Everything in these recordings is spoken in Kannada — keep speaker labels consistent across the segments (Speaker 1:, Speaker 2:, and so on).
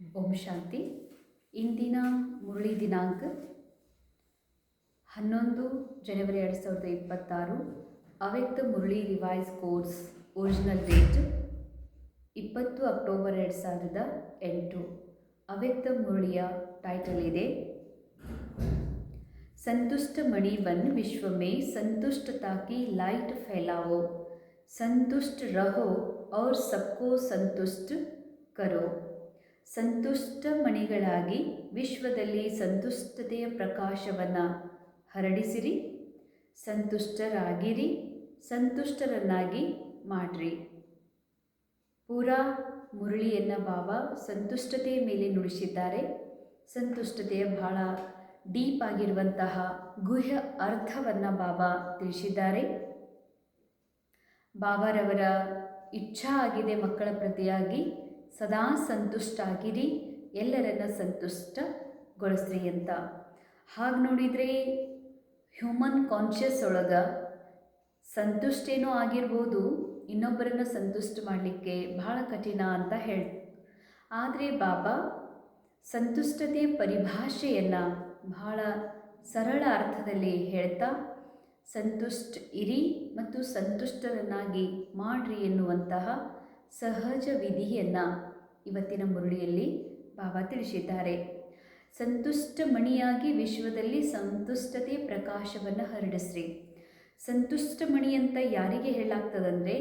Speaker 1: ಓಂ ಶಾಂತಿ ಇಂದಿನ ಮುರಳಿ ದಿನಾಂಕ ಹನ್ನೊಂದು ಜನವರಿ ಎರಡು ಸಾವಿರದ ಇಪ್ಪತ್ತಾರು Avyakt Murli revise course original date ಇಪ್ಪತ್ತು ಅಕ್ಟೋಬರ್ ಎರಡು ಸಾವಿರದ ಎಂಟು ಅವ್ಯಕ್ತ ಮುರಳಿಯ ಟೈಟಲ್ ಇದೆ संतुष्ट मणि बन विश्व में संतुष्टता की लाइट फैलाओ संतुष्ट रहो और सबको संतुष्ट करो ಸಂತುಷ್ಟ ಮಣಿಗಳಾಗಿ ವಿಶ್ವದಲ್ಲಿ ಸಂತುಷ್ಟತೆಯ ಪ್ರಕಾಶವನ್ನು ಹರಡಿಸಿರಿ. ಸಂತುಷ್ಟರಾಗಿರಿ, ಸಂತುಷ್ಟರನ್ನಾಗಿ ಮಾಡ್ರಿ. ಪೂರಾ ಮುರಳಿಯನ್ನು ಬಾಬಾ ಸಂತುಷ್ಟತೆಯ ಮೇಲೆ ನುಡಿಸಿದ್ದಾರೆ. ಸಂತುಷ್ಟತೆಯ ಬಹಳ ಡೀಪ್ ಆಗಿರುವಂತಹ ಗುಹ್ಯ ಅರ್ಥವನ್ನು ಬಾಬಾ ತಿಳಿಸಿದ್ದಾರೆ. ಬಾಬಾರವರ ಇಚ್ಛಾ ಆಗಿದೆ ಮಕ್ಕಳ ಪ್ರತಿಯಾಗಿ. ಸದಾ ಸಂತುಷ್ಟಾಗಿರಿ ಎಲ್ಲರನ್ನ ಸಂತುಷ್ಟಗೊಳಿಸ್ರಿ ಅಂತ. ಹಾಗೆ ನೋಡಿದರೆ ಹ್ಯೂಮನ್ ಕಾನ್ಷಿಯಸ್ ಒಳಗೆ ಸಂತುಷ್ಟೇನೂ ಆಗಿರ್ಬೋದು, ಇನ್ನೊಬ್ಬರನ್ನು ಸಂತುಷ್ಟ ಮಾಡಲಿಕ್ಕೆ ಬಹಳ ಕಠಿಣ ಅಂತ ಹೇಳಿ. ಆದರೆ ಬಾಬಾ, ಸಂತುಷ್ಟತೆ ಪರಿಭಾಷೆಯನ್ನು ಬಹಳ ಸರಳ ಅರ್ಥದಲ್ಲಿ ಹೇಳ್ತಾ, ಸಂತುಷ್ಟ ಇರಿ ಮತ್ತು ಸಂತುಷ್ಟರನ್ನಾಗಿ ಮಾಡ್ರಿ ಎನ್ನುವಂತಹ ಸಹಜ ವಿಧಿಯನ್ನು ಇವತ್ತಿನ ಮುರುಳಿಯಲ್ಲಿ ಬಾಬಾ ತಿಳಿಸಿದ್ದಾರೆ. ಸಂತುಷ್ಟ ಮಣಿಯಾಗಿ ವಿಶ್ವದಲ್ಲಿ ಸಂತುಷ್ಟತೆ ಪ್ರಕಾಶವನ್ನು ಹರಡಿಸ್ರಿ. ಸಂತುಷ್ಟ ಮಣಿ ಅಂತ ಯಾರಿಗೆ ಹೇಳಲಾಗ್ತದಂದರೆ,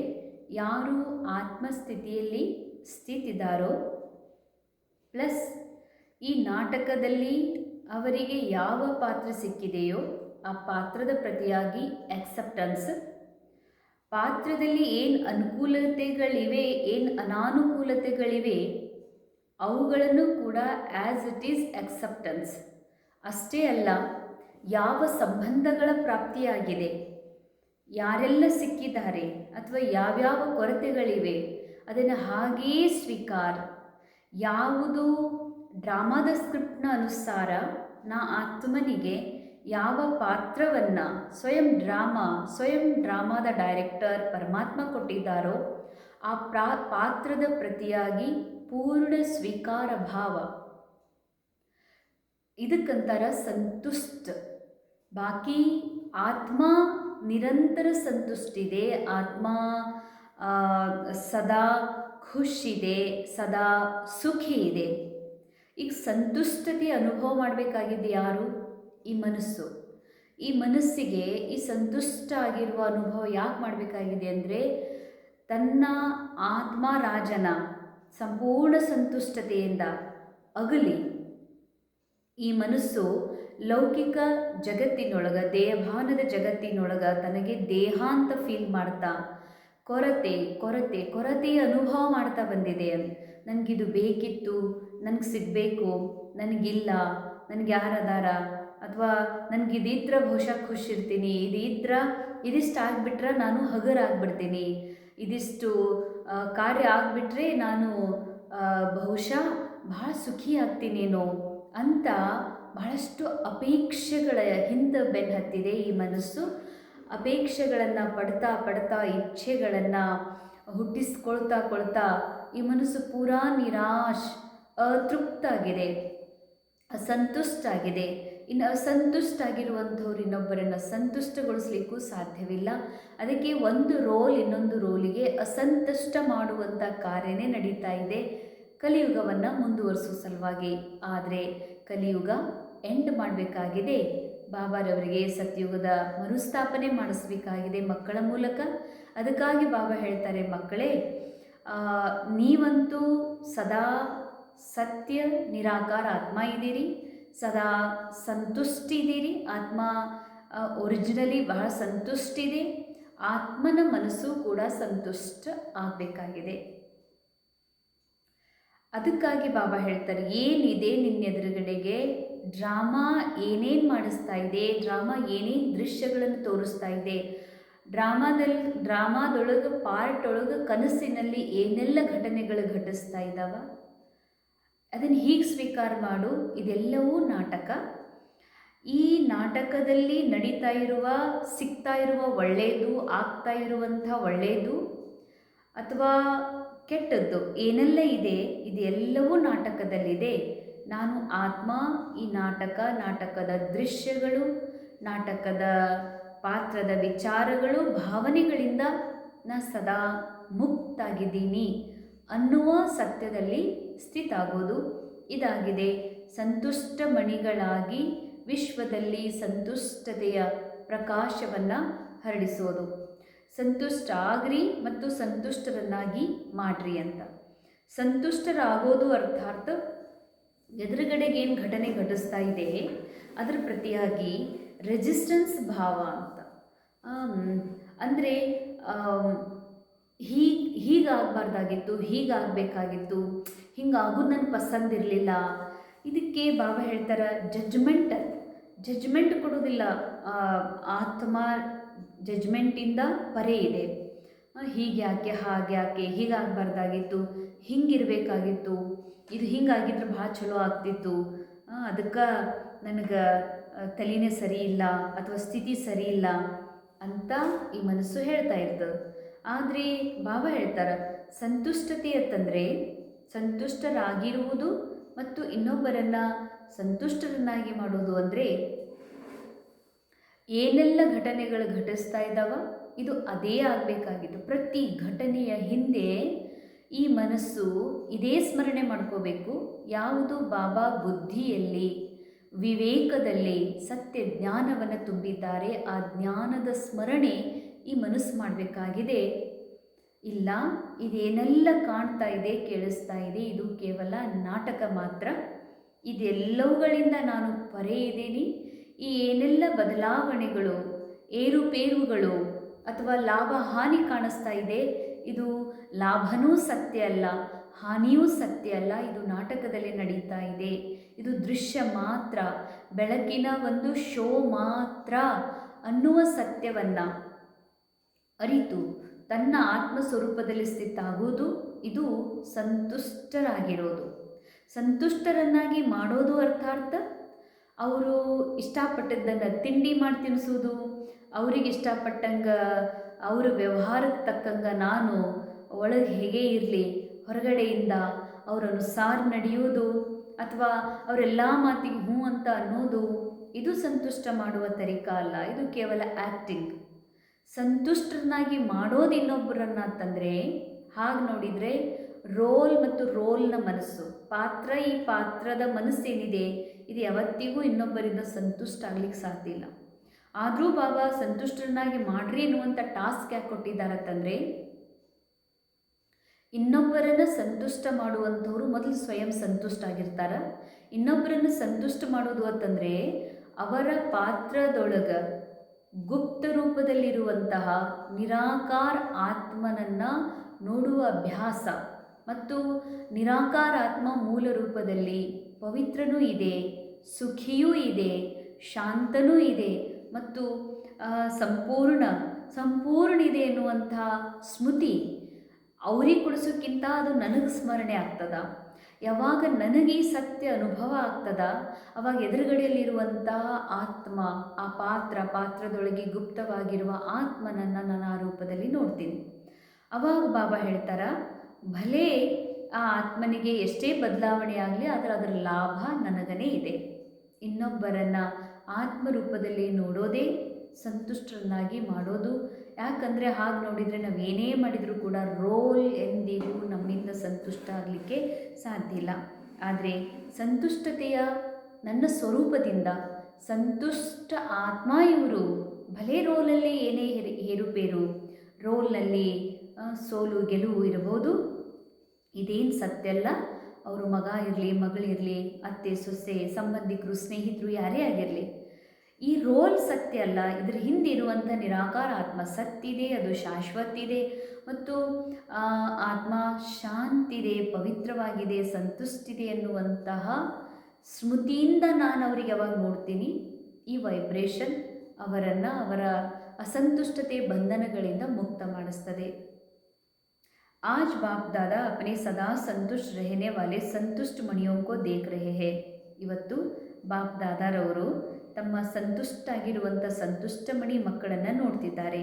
Speaker 1: ಯಾರು ಆತ್ಮಸ್ಥಿತಿಯಲ್ಲಿ ಸ್ಥಿತಿದಾರೋ, ಪ್ಲಸ್ ಈ ನಾಟಕದಲ್ಲಿ ಅವರಿಗೆ ಯಾವ ಪಾತ್ರ ಸಿಕ್ಕಿದೆಯೋ ಆ ಪಾತ್ರದ ಪ್ರತಿಯಾಗಿ ಆಕ್ಸೆಪ್ಟೆನ್ಸ್ ಪಾತ್ರದಲ್ಲಿ ಏನು ಅನುಕೂಲತೆಗಳಿವೆ, ಏನು ಅನಾನುಕೂಲತೆಗಳಿವೆ, ಅವುಗಳನ್ನು ಕೂಡ ಆ್ಯಸ್ ಇಟ್ ಈಸ್ ಅಕ್ಸೆಪ್ಟೆನ್ಸ್ ಅಷ್ಟೇ ಅಲ್ಲ, ಯಾವ ಸಂಬಂಧಗಳ ಪ್ರಾಪ್ತಿಯಾಗಿದೆ, ಯಾರೆಲ್ಲ ಸಿಕ್ಕಿದ್ದಾರೆ ಅಥವಾ ಯಾವ್ಯಾವ ಕೊರತೆಗಳಿವೆ, ಅದನ್ನು ಹಾಗೇ ಸ್ವೀಕಾರ. ಯಾವುದು ಡ್ರಾಮಾದ ಸ್ಕ್ರಿಪ್ಟ್ನ ಅನುಸಾರ ನಾ ಆತ್ಮನಿಗೆ ಯಾವ ಪಾತ್ರವನ್ನು ಸ್ವಯಂ ಡ್ರಾಮಾ, ಸ್ವಯಂ ಡ್ರಾಮಾದ ಡೈರೆಕ್ಟರ್ ಪರಮಾತ್ಮ ಕೊಟ್ಟಿದ್ದಾರೋ, ಆ ಪ್ರಾ, ಪಾತ್ರದ ಪ್ರತಿಯಾಗಿ ಪೂರ್ಣ ಸ್ವೀಕಾರ ಭಾವ. ಇದಕ್ಕಂತಾರ ಸಂತುಷ್ಟ. ಬಾಕಿ ಆತ್ಮ ನಿರಂತರ ಸಂತುಷ್ಟಿದೆ, ಆತ್ಮ ಸದಾ ಖುಷಿದೆ, ಸದಾ ಸುಖಿ ಇದೆ ಈಗ ಸಂತುಷ್ಟತೆ ಅನುಭವ ಮಾಡಬೇಕಾಗಿದ್ದು ಯಾರು? ಈ ಮನಸ್ಸು. ಈ ಮನಸ್ಸಿಗೆ ಈ ಸಂತುಷ್ಟ ಆಗಿರುವ ಅನುಭವ ಯಾಕೆ ಮಾಡಬೇಕಾಗಿದೆ ಅಂದರೆ ತನ್ನ ಆತ್ಮ ರಾಜನ ಸಂಪೂರ್ಣ ಸಂತುಷ್ಟತೆಯಿಂದ ಅಗಲಿ. ಈ ಮನಸ್ಸು ಲೌಕಿಕ ಜಗತ್ತಿನೊಳಗ, ದೇಹಭಾನದ ಜಗತ್ತಿನೊಳಗ ತನಗೆ ದೇಹ ಅಂತ ಫೀಲ್ ಮಾಡ್ತಾ, ಕೊರತೆ ಕೊರತೆ ಕೊರತೆಯ ಅನುಭವ ಮಾಡ್ತಾ ಬಂದಿದೆ. ನನಗಿದು ಬೇಕಿತ್ತು, ನನಗೆ ಸಿಗಬೇಕು, ನನಗಿಲ್ಲ, ನನಗೆ ಯಾರದಾರ ಅಥವಾ ನನಗಿದಿದ್ರ ಬಹುಶಃ ಖುಷಿರ್ತೀನಿ ಇದಿದ್ರ ಇದಿಷ್ಟು ಆಗಿಬಿಟ್ರೆ ನಾನು ಹಗರಾಗ್ಬಿಡ್ತೀನಿ ಇದಿಷ್ಟು ಕಾರ್ಯ ಆಗಿಬಿಟ್ರೆ ನಾನು ಬಹುಶಃ ಬಹಳ ಸುಖಿ ಆಗ್ತೀನೇನೋ ಅಂತ ಬಹಳಷ್ಟು ಅಪೇಕ್ಷೆಗಳ ಹಿಂದೆ ಬೆನ್ನು ಹತ್ತಿದೆ ಈ ಮನಸ್ಸು. ಅಪೇಕ್ಷೆಗಳನ್ನು ಪಡ್ತಾ ಪಡ್ತಾ, ಇಚ್ಛೆಗಳನ್ನು ಹುಟ್ಟಿಸ್ಕೊಳ್ತಾ ಕೊಳ್ತಾ ಈ ಮನಸ್ಸು ಪೂರಾ ನಿರಾಶ್ ಅತೃಪ್ತಾಗಿದೆ ಅಸಂತುಷ್ಟ ಆಗಿದೆ. ಇನ್ನು ಅಸಂತುಷ್ಟಾಗಿರುವಂಥವ್ರು ಇನ್ನೊಬ್ಬರನ್ನು ಸಂತುಷ್ಟಗೊಳಿಸ್ಲಿಕ್ಕೂ ಸಾಧ್ಯವಿಲ್ಲ. ಅದಕ್ಕೆ ಒಂದು ರೋಲ್, ಇನ್ನೊಂದು ರೋಲಿಗೆ ಅಸಂತುಷ್ಟ ಮಾಡುವಂಥ ಕಾರ್ಯನೇ ನಡೀತಾ ಇದೆ. ಕಲಿಯುಗವನ್ನು ಮುಂದುವರಿಸುವ ಸಲುವಾಗಿ. ಆದರೆ ಕಲಿಯುಗ ಎಂಡ್ ಮಾಡಬೇಕಾಗಿದೆ. ಬಾಬಾರವರಿಗೆ ಸತ್ಯುಗದ ಮರುಸ್ಥಾಪನೆ ಮಾಡಿಸ್ಬೇಕಾಗಿದೆ ಮಕ್ಕಳ ಮೂಲಕ. ಅದಕ್ಕಾಗಿ ಬಾಬಾ ಹೇಳ್ತಾರೆ, ಮಕ್ಕಳೇ ನೀವಂತೂ ಸದಾ ಸತ್ಯ ನಿರಾಕಾರ ಆತ್ಮ ಇದ್ದೀರಿ. ಸದಾ ಸಂತುಷ್ಟಿದ್ದೀರಿ. ಆತ್ಮ ಒರಿಜಿನಲಿ ಬಹಳ ಸಂತುಷ್ಟಿದೆ. ಆತ್ಮನ ಮನಸ್ಸು ಕೂಡ ಸಂತುಷ್ಟ ಆಗಬೇಕಾಗಿದೆ. ಅದಕ್ಕಾಗಿ ಬಾಬಾ ಹೇಳ್ತಾರೆ, ಏನಿದೆ ನಿನ್ನ ಎದುರುಗಡೆಗೆ? ಡ್ರಾಮಾ ಏನೇನು ಮಾಡಿಸ್ತಾ ಇದೆ? ಡ್ರಾಮಾ ಏನೇನು ದೃಶ್ಯಗಳನ್ನು ತೋರಿಸ್ತಾ ಇದೆ? ಡ್ರಾಮಾದಲ್ಲಿ, ಡ್ರಾಮಾದೊಳಗೆ ಪಾರ್ಟ್ ಒಳಗೆ ಕನಸಿನಲ್ಲಿ ಏನೆಲ್ಲ ಘಟನೆಗಳು ಘಟಿಸ್ತಾ ಇದ್ದಾವ? ಅದನ್ನು ಹೀಗೆ ಸ್ವೀಕಾರ ಮಾಡು, ಇದೆಲ್ಲವೂ ನಾಟಕ. ಈ ನಾಟಕದಲ್ಲಿ ನಡೀತಾ ಇರುವ, ಸಿಗ್ತಾ ಇರುವ ಒಳ್ಳೆಯದು ಆಗ್ತಾ ಇರುವಂಥ ಒಳ್ಳೆಯದು ಅಥವಾ ಕೆಟ್ಟದ್ದು, ಏನೆಲ್ಲ ಇದೆ, ಇದೆಲ್ಲವೂ ನಾಟಕದಲ್ಲಿದೆ. ನಾನು ಆತ್ಮ, ಈ ನಾಟಕ, ನಾಟಕದ ದೃಶ್ಯಗಳು, ನಾಟಕದ ಪಾತ್ರದ ವಿಚಾರಗಳು, ಭಾವನೆಗಳಿಂದ ನಾ ಸದಾ ಮುಕ್ತಾಗಿದ್ದೀನಿ. ಅನ್ನುವ ಸತ್ಯದಲ್ಲಿ ಸ್ಥಿತಾಗೋದು. ಇದಾಗಿದೆ. ಸಂತುಷ್ಟ ಮಣಿಗಳಾಗಿ ವಿಶ್ವದಲ್ಲಿ ಸಂತುಷ್ಟತೆಯ ಪ್ರಕಾಶವನ್ನು ಹರಡಿಸೋದು. ಸಂತುಷ್ಟ ಆಗ್ರಿ ಮತ್ತು ಸಂತುಷ್ಟರನ್ನಾಗಿ ಮಾಡ್ರಿ ಅಂತ. ಸಂತುಷ್ಟರಾಗೋದು ಅರ್ಥಾತ್ ಎದುರುಗಡೆಗೇನು ಘಟನೆ ಘಟಿಸ್ತಾ ಇದೆ, ಅದರ ಪ್ರತಿಯಾಗಿ ರೆಜಿಸ್ಟೆನ್ಸ್ ಭಾವ ಅಂತ. ಅಂದರೆ ಹೀಗೆ, ಹೀಗಾಗಬಾರ್ದಾಗಿತ್ತು, ಹೀಗಾಗಬೇಕಾಗಿತ್ತು, ಹಿಂಗಾಗೋದು ನನಗೆ ಪಸಂದಿರಲಿಲ್ಲ ಇದಕ್ಕೆ ಬಾಬಾ ಹೇಳ್ತಾರೆ ಜಜ್ಮೆಂಟ್ ಜಜ್ಮೆಂಟ್ ಕೊಡೋದಿಲ್ಲ. ಆತ್ಮ ಜಜ್ಮೆಂಟಿಂದ ಪರೆ ಇದೆ. ಹೀಗೆ ಯಾಕೆ, ಹಾಗೆ ಯಾಕೆ, ಹೀಗಾಗಬಾರ್ದಾಗಿತ್ತು, ಹಿಂಗಿರಬೇಕಾಗಿತ್ತು, ಇದು ಹಿಂಗಾಗಿದ್ರೆ ಭಾಳ ಚಲೋ ಆಗ್ತಿತ್ತು. ಅದಕ್ಕೆ ನನಗೆ ತಲೆನೇ ಸರಿ ಇಲ್ಲ, ಅಥವಾ ಸ್ಥಿತಿ ಸರಿ ಇಲ್ಲ ಅಂತ ಈ ಮನಸ್ಸು ಹೇಳ್ತಾ ಇರ್ತದೆ ಆದರೆ ಬಾಬಾ ಹೇಳ್ತಾರೆ, ಸಂತುಷ್ಟತೆ ಅಂತಂದರೆ ಸಂತುಷ್ಟರಾಗಿರುವುದು ಮತ್ತು ಇನ್ನೊಬ್ಬರನ್ನ ಸಂತುಷ್ಟರನ್ನಾಗಿ ಮಾಡೋದು ಅಂದರೆ ಏನೆಲ್ಲ ಘಟನೆಗಳು ಘಟಿಸ್ತಾ ಇದ್ದಾವ ಇದು ಅದೇ ಆಗಬೇಕಾಗಿತ್ತು. ಪ್ರತಿ ಘಟನೆಯ ಹಿಂದೆ ಈ ಮನಸ್ಸು ಇದೇ ಸ್ಮರಣೆ ಮಾಡ್ಕೋಬೇಕು. ಯಾವುದು ಬಾಬಾ ಬುದ್ಧಿಯಲ್ಲಿ, ವಿವೇಕದಲ್ಲಿ ಸತ್ಯ ಜ್ಞಾನವನ್ನು ತುಂಬಿದ್ದಾರೆ, ಆ ಜ್ಞಾನದ ಸ್ಮರಣೆ ಈ ಮನಸ್ಸು ಮಾಡಬೇಕಾಗಿದೆ. ಇಲ್ಲ, ಇದೇನೆಲ್ಲ ಕಾಣ್ತಾ ಇದೆ, ಕೇಳಿಸ್ತಾ ಇದೆ, ಇದು ಕೇವಲ ನಾಟಕ ಮಾತ್ರ. ಇದೆಲ್ಲವುಗಳಿಂದ ನಾನು ಪರೆ ಇದ್ದೀನಿ ಈ ಏನೆಲ್ಲ ಬದಲಾವಣೆಗಳು, ಏರುಪೇರುಗಳು ಅಥವಾ ಲಾಭ ಹಾನಿ ಕಾಣಿಸ್ತಾ ಇದೆ, ಇದು ಲಾಭನೂ ಸತ್ಯ ಅಲ್ಲ, ಹಾನಿಯೂ ಸತ್ಯ ಅಲ್ಲ, ಇದು ನಾಟಕದಲ್ಲಿ ನಡೀತಾ ಇದೆ. ಇದು ದೃಶ್ಯ ಮಾತ್ರ, ಬೆಳಕಿನ ಒಂದು ಶೋ ಮಾತ್ರ ಅನ್ನುವ ಸತ್ಯವನ್ನು ಅರಿತು ತನ್ನ ಆತ್ಮ ಸ್ವರೂಪದಲ್ಲಿ ಸ್ಥಿತಾಗುವುದು ಇದು ಸಂತುಷ್ಟರಾಗಿರೋದು. ಸಂತುಷ್ಟರನ್ನಾಗಿ ಮಾಡೋದು ಅರ್ಥಾರ್ಥ? ಅವರು ಇಷ್ಟಪಟ್ಟದ್ದನ್ನು ತಿಂಡಿ ಮಾಡಿ ತಿನ್ನಿಸೋದು ಅವ್ರಿಗೆ ಇಷ್ಟಪಟ್ಟಂಗೆ, ಅವರ ವ್ಯವಹಾರಕ್ಕೆ ತಕ್ಕಂಗೆ ನಾನು ಒಳಗೆ ಹೇಗೆ ಇರಲಿ, ಹೊರಗಡೆಯಿಂದ ಅವರ ಅನುಸಾರ ನಡೆಯೋದು ಅಥವಾ ಅವರೆಲ್ಲ ಮಾತಿಗೆ ಹ್ಞೂ ಅಂತ ಅನ್ನೋದು, ಇದು ಸಂತುಷ್ಟ ಮಾಡುವ ತರೀಕ ಅಲ್ಲ, ಇದು ಕೇವಲ ಆ್ಯಕ್ಟಿಂಗ್ ಸಂತುಷ್ಟರನ್ನಾಗಿ ಮಾಡೋದು ಇನ್ನೊಬ್ಬರನ್ನ ಅಂತಂದರೆ, ಹಾಗೆ ನೋಡಿದರೆ ರೋಲ್ ಮತ್ತು ರೋಲ್ನ ಮನಸ್ಸು, ಪಾತ್ರ ಈ ಪಾತ್ರದ ಮನಸ್ಸೇನಿದೆ, ಇದು ಯಾವತ್ತಿಗೂ ಇನ್ನೊಬ್ಬರಿಂದ ಸಂತುಷ್ಟ ಆಗ್ಲಿಕ್ಕೆ ಸಾಧ್ಯ ಇಲ್ಲ. ಆದರೂ ಬಾಬಾ ಸಂತುಷ್ಟರನ್ನಾಗಿ ಮಾಡ್ರಿ ಅನ್ನುವಂಥ ಟಾಸ್ಕ್ ಯಾಕೆ ಕೊಟ್ಟಿದ್ದಾರೆ ಅಂತಂದರೆ ಇನ್ನೊಬ್ಬರನ್ನು ಸಂತುಷ್ಟ ಮಾಡುವಂಥವ್ರು ಮೊದಲು ಸ್ವಯಂ ಸಂತುಷ್ಟ ಆಗಿರ್ತಾರೆ. ಇನ್ನೊಬ್ಬರನ್ನು ಸಂತುಷ್ಟ ಮಾಡೋದು ಅಂತಂದರೆ, ಅವರ ಪಾತ್ರದೊಳಗೆ ಗುಪ್ತ ರೂಪದಲ್ಲಿರುವಂತಹ ನಿರಾಕಾರ ಆತ್ಮನನ್ನು ನೋಡುವ ಅಭ್ಯಾಸ ಮತ್ತು ನಿರಾಕಾರ ಆತ್ಮ ಮೂಲ ರೂಪದಲ್ಲಿ ಪವಿತ್ರನೂ ಇದೆ, ಸುಖಿಯೂ ಇದೆ, ಶಾಂತನೂ ಇದೆ ಮತ್ತು ಸಂಪೂರ್ಣ ಸಂಪೂರ್ಣ ಇದೆ ಎನ್ನುವಂತಹ ಸ್ಮೃತಿ ಅವ್ರಿಗೆ ಕೊಡಿಸೋಕ್ಕಿಂತ ಅದು ನನಗೆ ಸ್ಮರಣೆ ಆಗ್ತದ. ಯಾವಾಗ ನನಗೆ ಸತ್ಯ ಅನುಭವ ಆಗ್ತದ? ಅವಾಗ ಎದುರುಗಡೆಯಲ್ಲಿರುವಂತಹ ಆತ್ಮ, ಆ ಪಾತ್ರ, ಪಾತ್ರದೊಳಗೆ ಗುಪ್ತವಾಗಿರುವ ಆತ್ಮನನ್ನು ನಾನು ಆ ರೂಪದಲ್ಲಿ ನೋಡ್ತೀನಿ. ಅವಾಗ ಬಾಬಾ ಹೇಳ್ತಾರ, ಭಲೇ, ಆ ಆತ್ಮನಿಗೆ ಎಷ್ಟೇ ಬದಲಾವಣೆ ಆಗಲಿ, ಆದರೆ ಅದರ ಲಾಭ ನನಗನೇ ಇದೆ. ಇನ್ನೊಬ್ಬರನ್ನು ಆತ್ಮರೂಪದಲ್ಲಿ ನೋಡೋದೇ ಸಂತುಷ್ಟರನ್ನಾಗಿ ಮಾಡೋದು ಯಾಕಂದರೆ ಹಾಗೆ ನೋಡಿದರೆ ನಾವು ಏನೇ ಮಾಡಿದರೂ ಕೂಡ ರೋಲ್ ಎಂದಿಗೂ ನಮ್ಮಿಂದ ಸಂತುಷ್ಟ ಆಗಲಿಕ್ಕೆ ಸಾಧ್ಯ ಇಲ್ಲ. ಆದರೆ ಸಂತುಷ್ಟತೆಯ ನನ್ನ ಸ್ವರೂಪದಿಂದ ಸಂತುಷ್ಟ ಆತ್ಮ ಇವರು ಭಲೇ ರೋಲಲ್ಲಿ ಏನೇ ಏರುಪೇರು ರೋಲ್ನಲ್ಲಿ ಸೋಲು, ಗೆಲುವು ಇರಬಹುದು. ಇದೇನು ಸತ್ಯ ಅಲ್ಲ. ಅವರು ಮಗ ಇರಲಿ ಮಗಳಿರಲಿ ಅತ್ತೆ, ಸೊಸೆ, ಸಂಬಂಧಿಕರು, ಸ್ನೇಹಿತರು ಯಾರೇ ಆಗಿರಲಿ ಈ ರೋಲ್ ಸತ್ಯ ಅಲ್ಲ ಇದ್ರ ಹಿಂದೆ ಇರುವಂಥ ನಿರಾಕಾರ ಆತ್ಮ ಸತ್ತಿದೆ ಅದು ಶಾಶ್ವತ ಇದೆ ಮತ್ತು ಆ, ಆತ್ಮ ಶಾಂತಿದೆ ಪವಿತ್ರವಾಗಿದೆ ಸಂತುಷ್ಟಿದೆ ಎನ್ನುವಂತಹ ಸ್ಮೃತಿಯಿಂದ ನಾನು ಅವರಿಗೆ ಯಾವಾಗ ನೋಡ್ತೀನಿ ಈ ವೈಬ್ರೇಷನ್ ಅವರನ್ನು ಅವರ ಅಸಂತುಷ್ಟತೆ ಬಂಧನಗಳಿಂದ ಮುಕ್ತ ಮಾಡಿಸ್ತದೆ आज बाप दादा अपने सदा संतुष्ट रहने वाले संतुष्ट मणियों को देख रहे हैं ಇವತ್ತು ಬಾಪ್ ದಾದಾರವರು ತಮ್ಮ ಸಂತುಷ್ಟಾಗಿರುವಂಥ ಸಂತುಷ್ಟಮಣಿ ಮಕ್ಕಳನ್ನು ನೋಡ್ತಿದ್ದಾರೆ.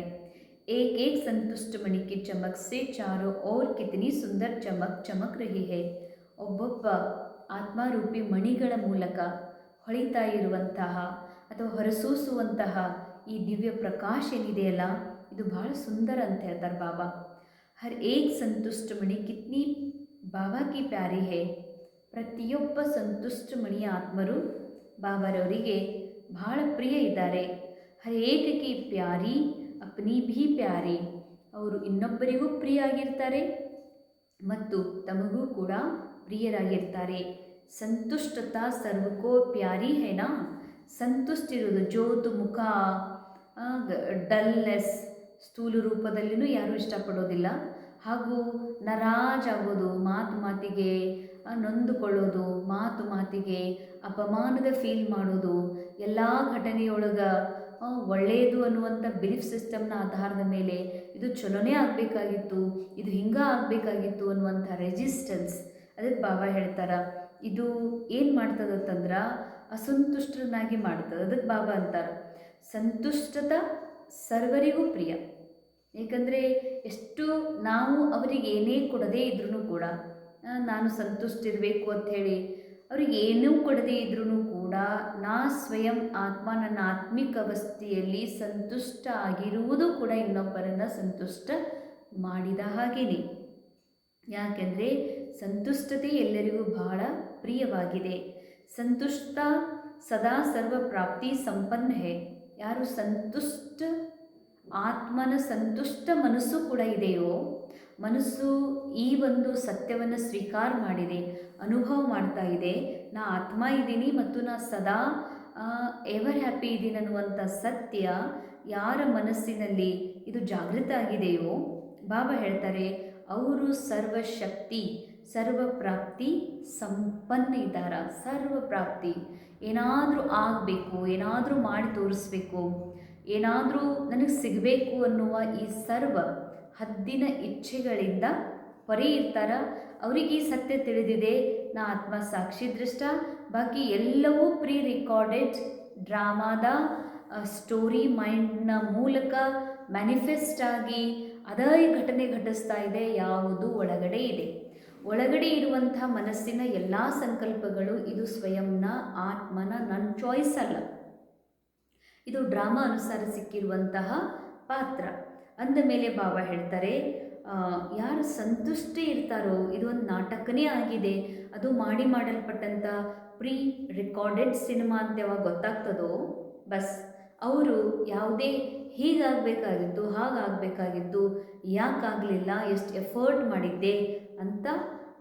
Speaker 1: ಏಕ್ ಏಕ್ ಸಂತುಷ್ಟಮಣಿ ಕಿ ಚಮಕ್ ಸೇ ಚಾರೋ ಓರ್ ಕಿತನಿ ಸುಂದರ್ ಚಮಕ್ ಚಮಕ್ ರಹಿ ಹೇ. ಒಬ್ಬೊಬ್ಬ ಆತ್ಮಾರೂಪಿ ಮಣಿಗಳ ಮೂಲಕ ಹೊಳಿತಾ ಇರುವಂತಹ ಅಥವಾ ಹೊರಸೂಸುವಂತಹ ಈ ದಿವ್ಯ ಪ್ರಕಾಶ ಏನಿದೆಯಲ್ಲ ಇದು ಬಹಳ ಸುಂದರ ಅಂತ ಹೇಳ್ತಾರೆ ಬಾಬಾ. ಹರ್ ಏಕ್ ಸಂತುಷ್ಟಮಣಿ ಕಿತ್ನಿ ಬಾಬಾ ಕಿ ಪ್ಯಾರಿ ಹೇ. ಪ್ರತಿಯೊಬ್ಬ ಸಂತುಷ್ಟಮಣಿಯ ಆತ್ಮರು ಬಾಬಾರವರಿಗೆ ಬಹಳ ಪ್ರಿಯ ಇದ್ದಾರೆ. ಹರೇಕಿ ಪ್ಯಾರಿ, ಅಪ್ನಿ ಭಿ ಪ್ಯಾರಿ. ಅವರು ಇನ್ನೊಬ್ಬರಿಗೂ ಪ್ರಿಯ ಆಗಿರ್ತಾರೆ ಮತ್ತು ತಮಗೂ ಕೂಡ ಪ್ರಿಯರಾಗಿರ್ತಾರೆ. ಸಂತುಷ್ಟತಾ ಸರ್ವಕೋ ಪ್ಯಾರಿ ಹೇನಾ ಸಂತುಷ್ಟಿರೋದು ಜೋತು ಮುಖ. ಡಲ್ನೆಸ್, ಸ್ಥೂಲ ರೂಪದಲ್ಲಿನೂ ಯಾರೂ ಇಷ್ಟಪಡೋದಿಲ್ಲ. ಹಾಗೂ ನರಾಜ್ ಆಗೋದು, ಮಾತು ಮಾತಿಗೆ ನೊಂದುಕೊಳ್ಳೋದು, ಮಾತು ಮಾತಿಗೆ, ಅಪಮಾನದ ಫೀಲ್ ಮಾಡೋದು ಎಲ್ಲ ಘಟನೆಯೊಳಗೆ ಒಳ್ಳೆಯದು ಅನ್ನುವಂಥ ಬಿಲೀಫ್ ಸಿಸ್ಟಮ್ನ ಆಧಾರದ ಮೇಲೆ ಇದು ಚಲೋನೇ ಆಗಬೇಕಾಗಿತ್ತು, ಇದು ಹಿಂಗೆ ಆಗಬೇಕಾಗಿತ್ತು ಅನ್ನುವಂಥ ರೆಜಿಸ್ಟೆನ್ಸ್ ಅದಕ್ಕೆ ಬಾಬಾ ಹೇಳ್ತಾರೆ, ಇದು ಏನು ಮಾಡ್ತದಂತಂದ್ರೆ ಅಸಂತುಷ್ಟರನ್ನಾಗಿ ಮಾಡ್ತದೆ. ಅದಕ್ಕೆ ಬಾಬಾ ಅಂತಾರೆ, ಸಂತುಷ್ಟತ ಸರ್ವರಿಗೂ ಪ್ರಿಯ. ಏಕೆಂದರೆ ಎಷ್ಟು ನಾವು ಅವರಿಗೆ ಏನೇ ಕೊಡದೇ ಇದ್ರೂ ಕೂಡ ನಾನು ಸಂತುಷ್ಟಿರಬೇಕು ಅಂಥೇಳಿ, ಅವ್ರಿಗೆ ಏನೂ ಕೊಡದೇ ಇದ್ರೂ ಕೂಡ ನಾ ಸ್ವಯಂ ಆತ್ಮ ನನ್ನ ಆತ್ಮಿಕ ಅವಸ್ಥೆಯಲ್ಲಿ ಸಂತುಷ್ಟ ಆಗಿರುವುದು ಕೂಡ ಇನ್ನೊಬ್ಬರನ್ನು ಸಂತುಷ್ಟ ಮಾಡಿದ ಹಾಗೇನೆ. ಯಾಕೆಂದರೆ ಸಂತುಷ್ಟತೆ ಎಲ್ಲರಿಗೂ ಬಹಳ ಪ್ರಿಯವಾಗಿದೆ. ಸಂತುಷ್ಟ ಸದಾ ಸರ್ವ ಪ್ರಾಪ್ತಿ ಸಂಪನ್ನ ಹೇ ಯಾರು ಸಂತುಷ್ಟ, ಆತ್ಮನ ಸಂತುಷ್ಟ ಮನಸ್ಸು ಕೂಡ ಇದೆಯೋ, ಮನಸ್ಸು ಈ ಒಂದು ಸತ್ಯವನ್ನು ಸ್ವೀಕಾರ ಮಾಡಿದೆ, ಅನುಭವ ಮಾಡ್ತಾ ಇದೆ ನಾ ಆತ್ಮ ಇದ್ದೀನಿ ಮತ್ತು ನಾ ಸದಾ ಎವರ್ ಹ್ಯಾಪಿ ಇದ್ದೀನಿ ಅನ್ನುವಂಥ ಸತ್ಯ ಯಾರ ಮನಸ್ಸಿನಲ್ಲಿ ಇದು ಜಾಗೃತ ಆಗಿದೆಯೋ, ಬಾಬಾ ಹೇಳ್ತಾರೆ, ಅವರು ಸರ್ವಶಕ್ತಿ, ಸರ್ವಪ್ರಾಪ್ತಿ ಸಂಪನ್ನ ಇದ್ದಾರ? ಸರ್ವಪ್ರಾಪ್ತಿ. ಏನಾದರೂ ಆಗಬೇಕು, ಏನಾದರೂ ಮಾಡಿ ತೋರಿಸ್ಬೇಕು, ಏನಾದರೂ ನನಗೆ ಸಿಗಬೇಕು ಅನ್ನುವ ಈ ಸರ್ವ ಹದ್ದಿನ ಇಚ್ಛೆಗಳಿಂದ ಹೊರೆ ಇರ್ತಾರ? ಅವರಿಗೆ ಈ ಸತ್ಯ ತಿಳಿದಿದೆ ನಾ ಆತ್ಮ ಸಾಕ್ಷಿ ದೃಷ್ಟ. ಬಾಕಿ ಎಲ್ಲವೂ ಪ್ರೀ ರೆಕಾರ್ಡೆಡ್ ಡ್ರಾಮಾದ ಸ್ಟೋರಿ ಮೈಂಡ್ನ ಮೂಲಕ ಮ್ಯಾನಿಫೆಸ್ಟ್ ಆಗಿ ಅದೇ ಘಟನೆ ಘಟಿಸ್ತಾ ಇದೆ, ಯಾವುದು ಒಳಗಡೆ ಇದೆ. ಒಳಗಡೆ ಇರುವಂಥ ಮನಸ್ಸಿನ ಎಲ್ಲ ಸಂಕಲ್ಪಗಳು ಇದು ಸ್ವಯಂನ, ಆತ್ಮನ, ನನ್ನ ಚಾಯ್ಸ್ ಅಲ್ಲ. ಇದು ಡ್ರಾಮಾ ಅನುಸಾರ ಸಿಕ್ಕಿರುವಂತಹ ಪಾತ್ರ. ಅಂದ ಮೇಲೆ ಬಾಬಾ ಹೇಳ್ತಾರೆ ಯಾರು ಸಂತುಷ್ಟಿ ಇರ್ತಾರೋ, ಇದು ಒಂದು ನಾಟಕನೇ ಆಗಿದೆ. ಅದು ಮಾಡಿ ಮಾಡಲ್ಪಟ್ಟಂಥ ಪ್ರೀ ರೆಕಾರ್ಡೆಡ್ ಸಿನಿಮಾ ಅಂತ ಯಾವಾಗ ಗೊತ್ತಾಗ್ತದೋ, ಬಸ್ ಅವರು ಯಾವುದೇ ಹೀಗಾಗಬೇಕಾಗಿತ್ತು, ಹಾಗಾಗಬೇಕಾಗಿತ್ತು, ಯಾಕಾಗಲಿಲ್ಲ, ಎಷ್ಟು ಎಫರ್ಟ್ ಮಾಡಿದ್ದೆ ಅಂತ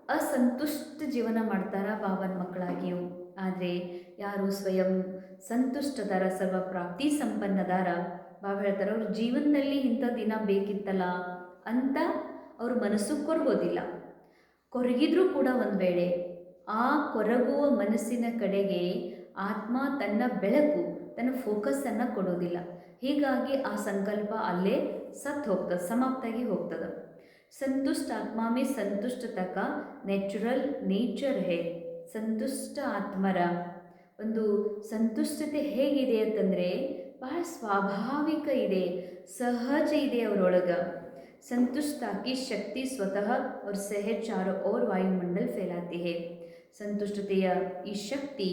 Speaker 1: ಅಸಂತುಷ್ಟ ಜೀವನ ಮಾಡ್ತಾರ ಬಾಬನ ಮಕ್ಕಳಾಗಿಯೂ. ಆದರೆ ಯಾರು ಸ್ವಯಂ ಸಂತುಷ್ಟದಾರ ಸರ್ವ ಪ್ರಾಪ್ತಿ ಸಂಪನ್ನದಾರ, ಬಾಬಾ ಹೇಳ್ತಾರೆ, ಅವ್ರ ಜೀವನದಲ್ಲಿ ಇಂಥ ದಿನ ಬೇಕಿತ್ತಲ್ಲ ಅಂತ ಅವ್ರ ಮನಸ್ಸು ಕೊರಗೋದಿಲ್ಲ. ಕೊರಗಿದ್ರೂ ಕೂಡ ಒಂದು ವೇಳೆ ಆ ಕೊರಗುವ ಮನಸ್ಸಿನ ಕಡೆಗೆ ಆತ್ಮ ತನ್ನ ಬೆಳಕು, ತನ್ನ ಫೋಕಸನ್ನು ಕೊಡೋದಿಲ್ಲ. ಹೀಗಾಗಿ ಆ ಸಂಕಲ್ಪ ಅಲ್ಲೇ ಸತ್ತು ಹೋಗ್ತದೆ, ಸಮಾಪ್ತಾಗಿ ಹೋಗ್ತದೆ. ಸಂತುಷ್ಟ ಆತ್ಮಾಮಿ ಸಂತುಷ್ಟತಕ ಸಂತುಷ್ಟತಾ ನ್ಯಾಚುರಲ್ ನೇಚರ್ ಹೇ. ಸಂತುಷ್ಟ ಆತ್ಮರ ಒಂದು ಸಂತುಷ್ಟತೆ ಹೇಗಿದೆ ಅಂತಂದರೆ ಬಹಳ ಸ್ವಾಭಾವಿಕ ಇದೆ, ಸಹಜ ಇದೆ ಅವರೊಳಗೆ. संतुष्टता की शक्ति स्वतः और सहज चारों ओर वायुमंडल फैलाती है ಸಂತುಷ್ಟತೆಯ ಈ ಶಕ್ತಿ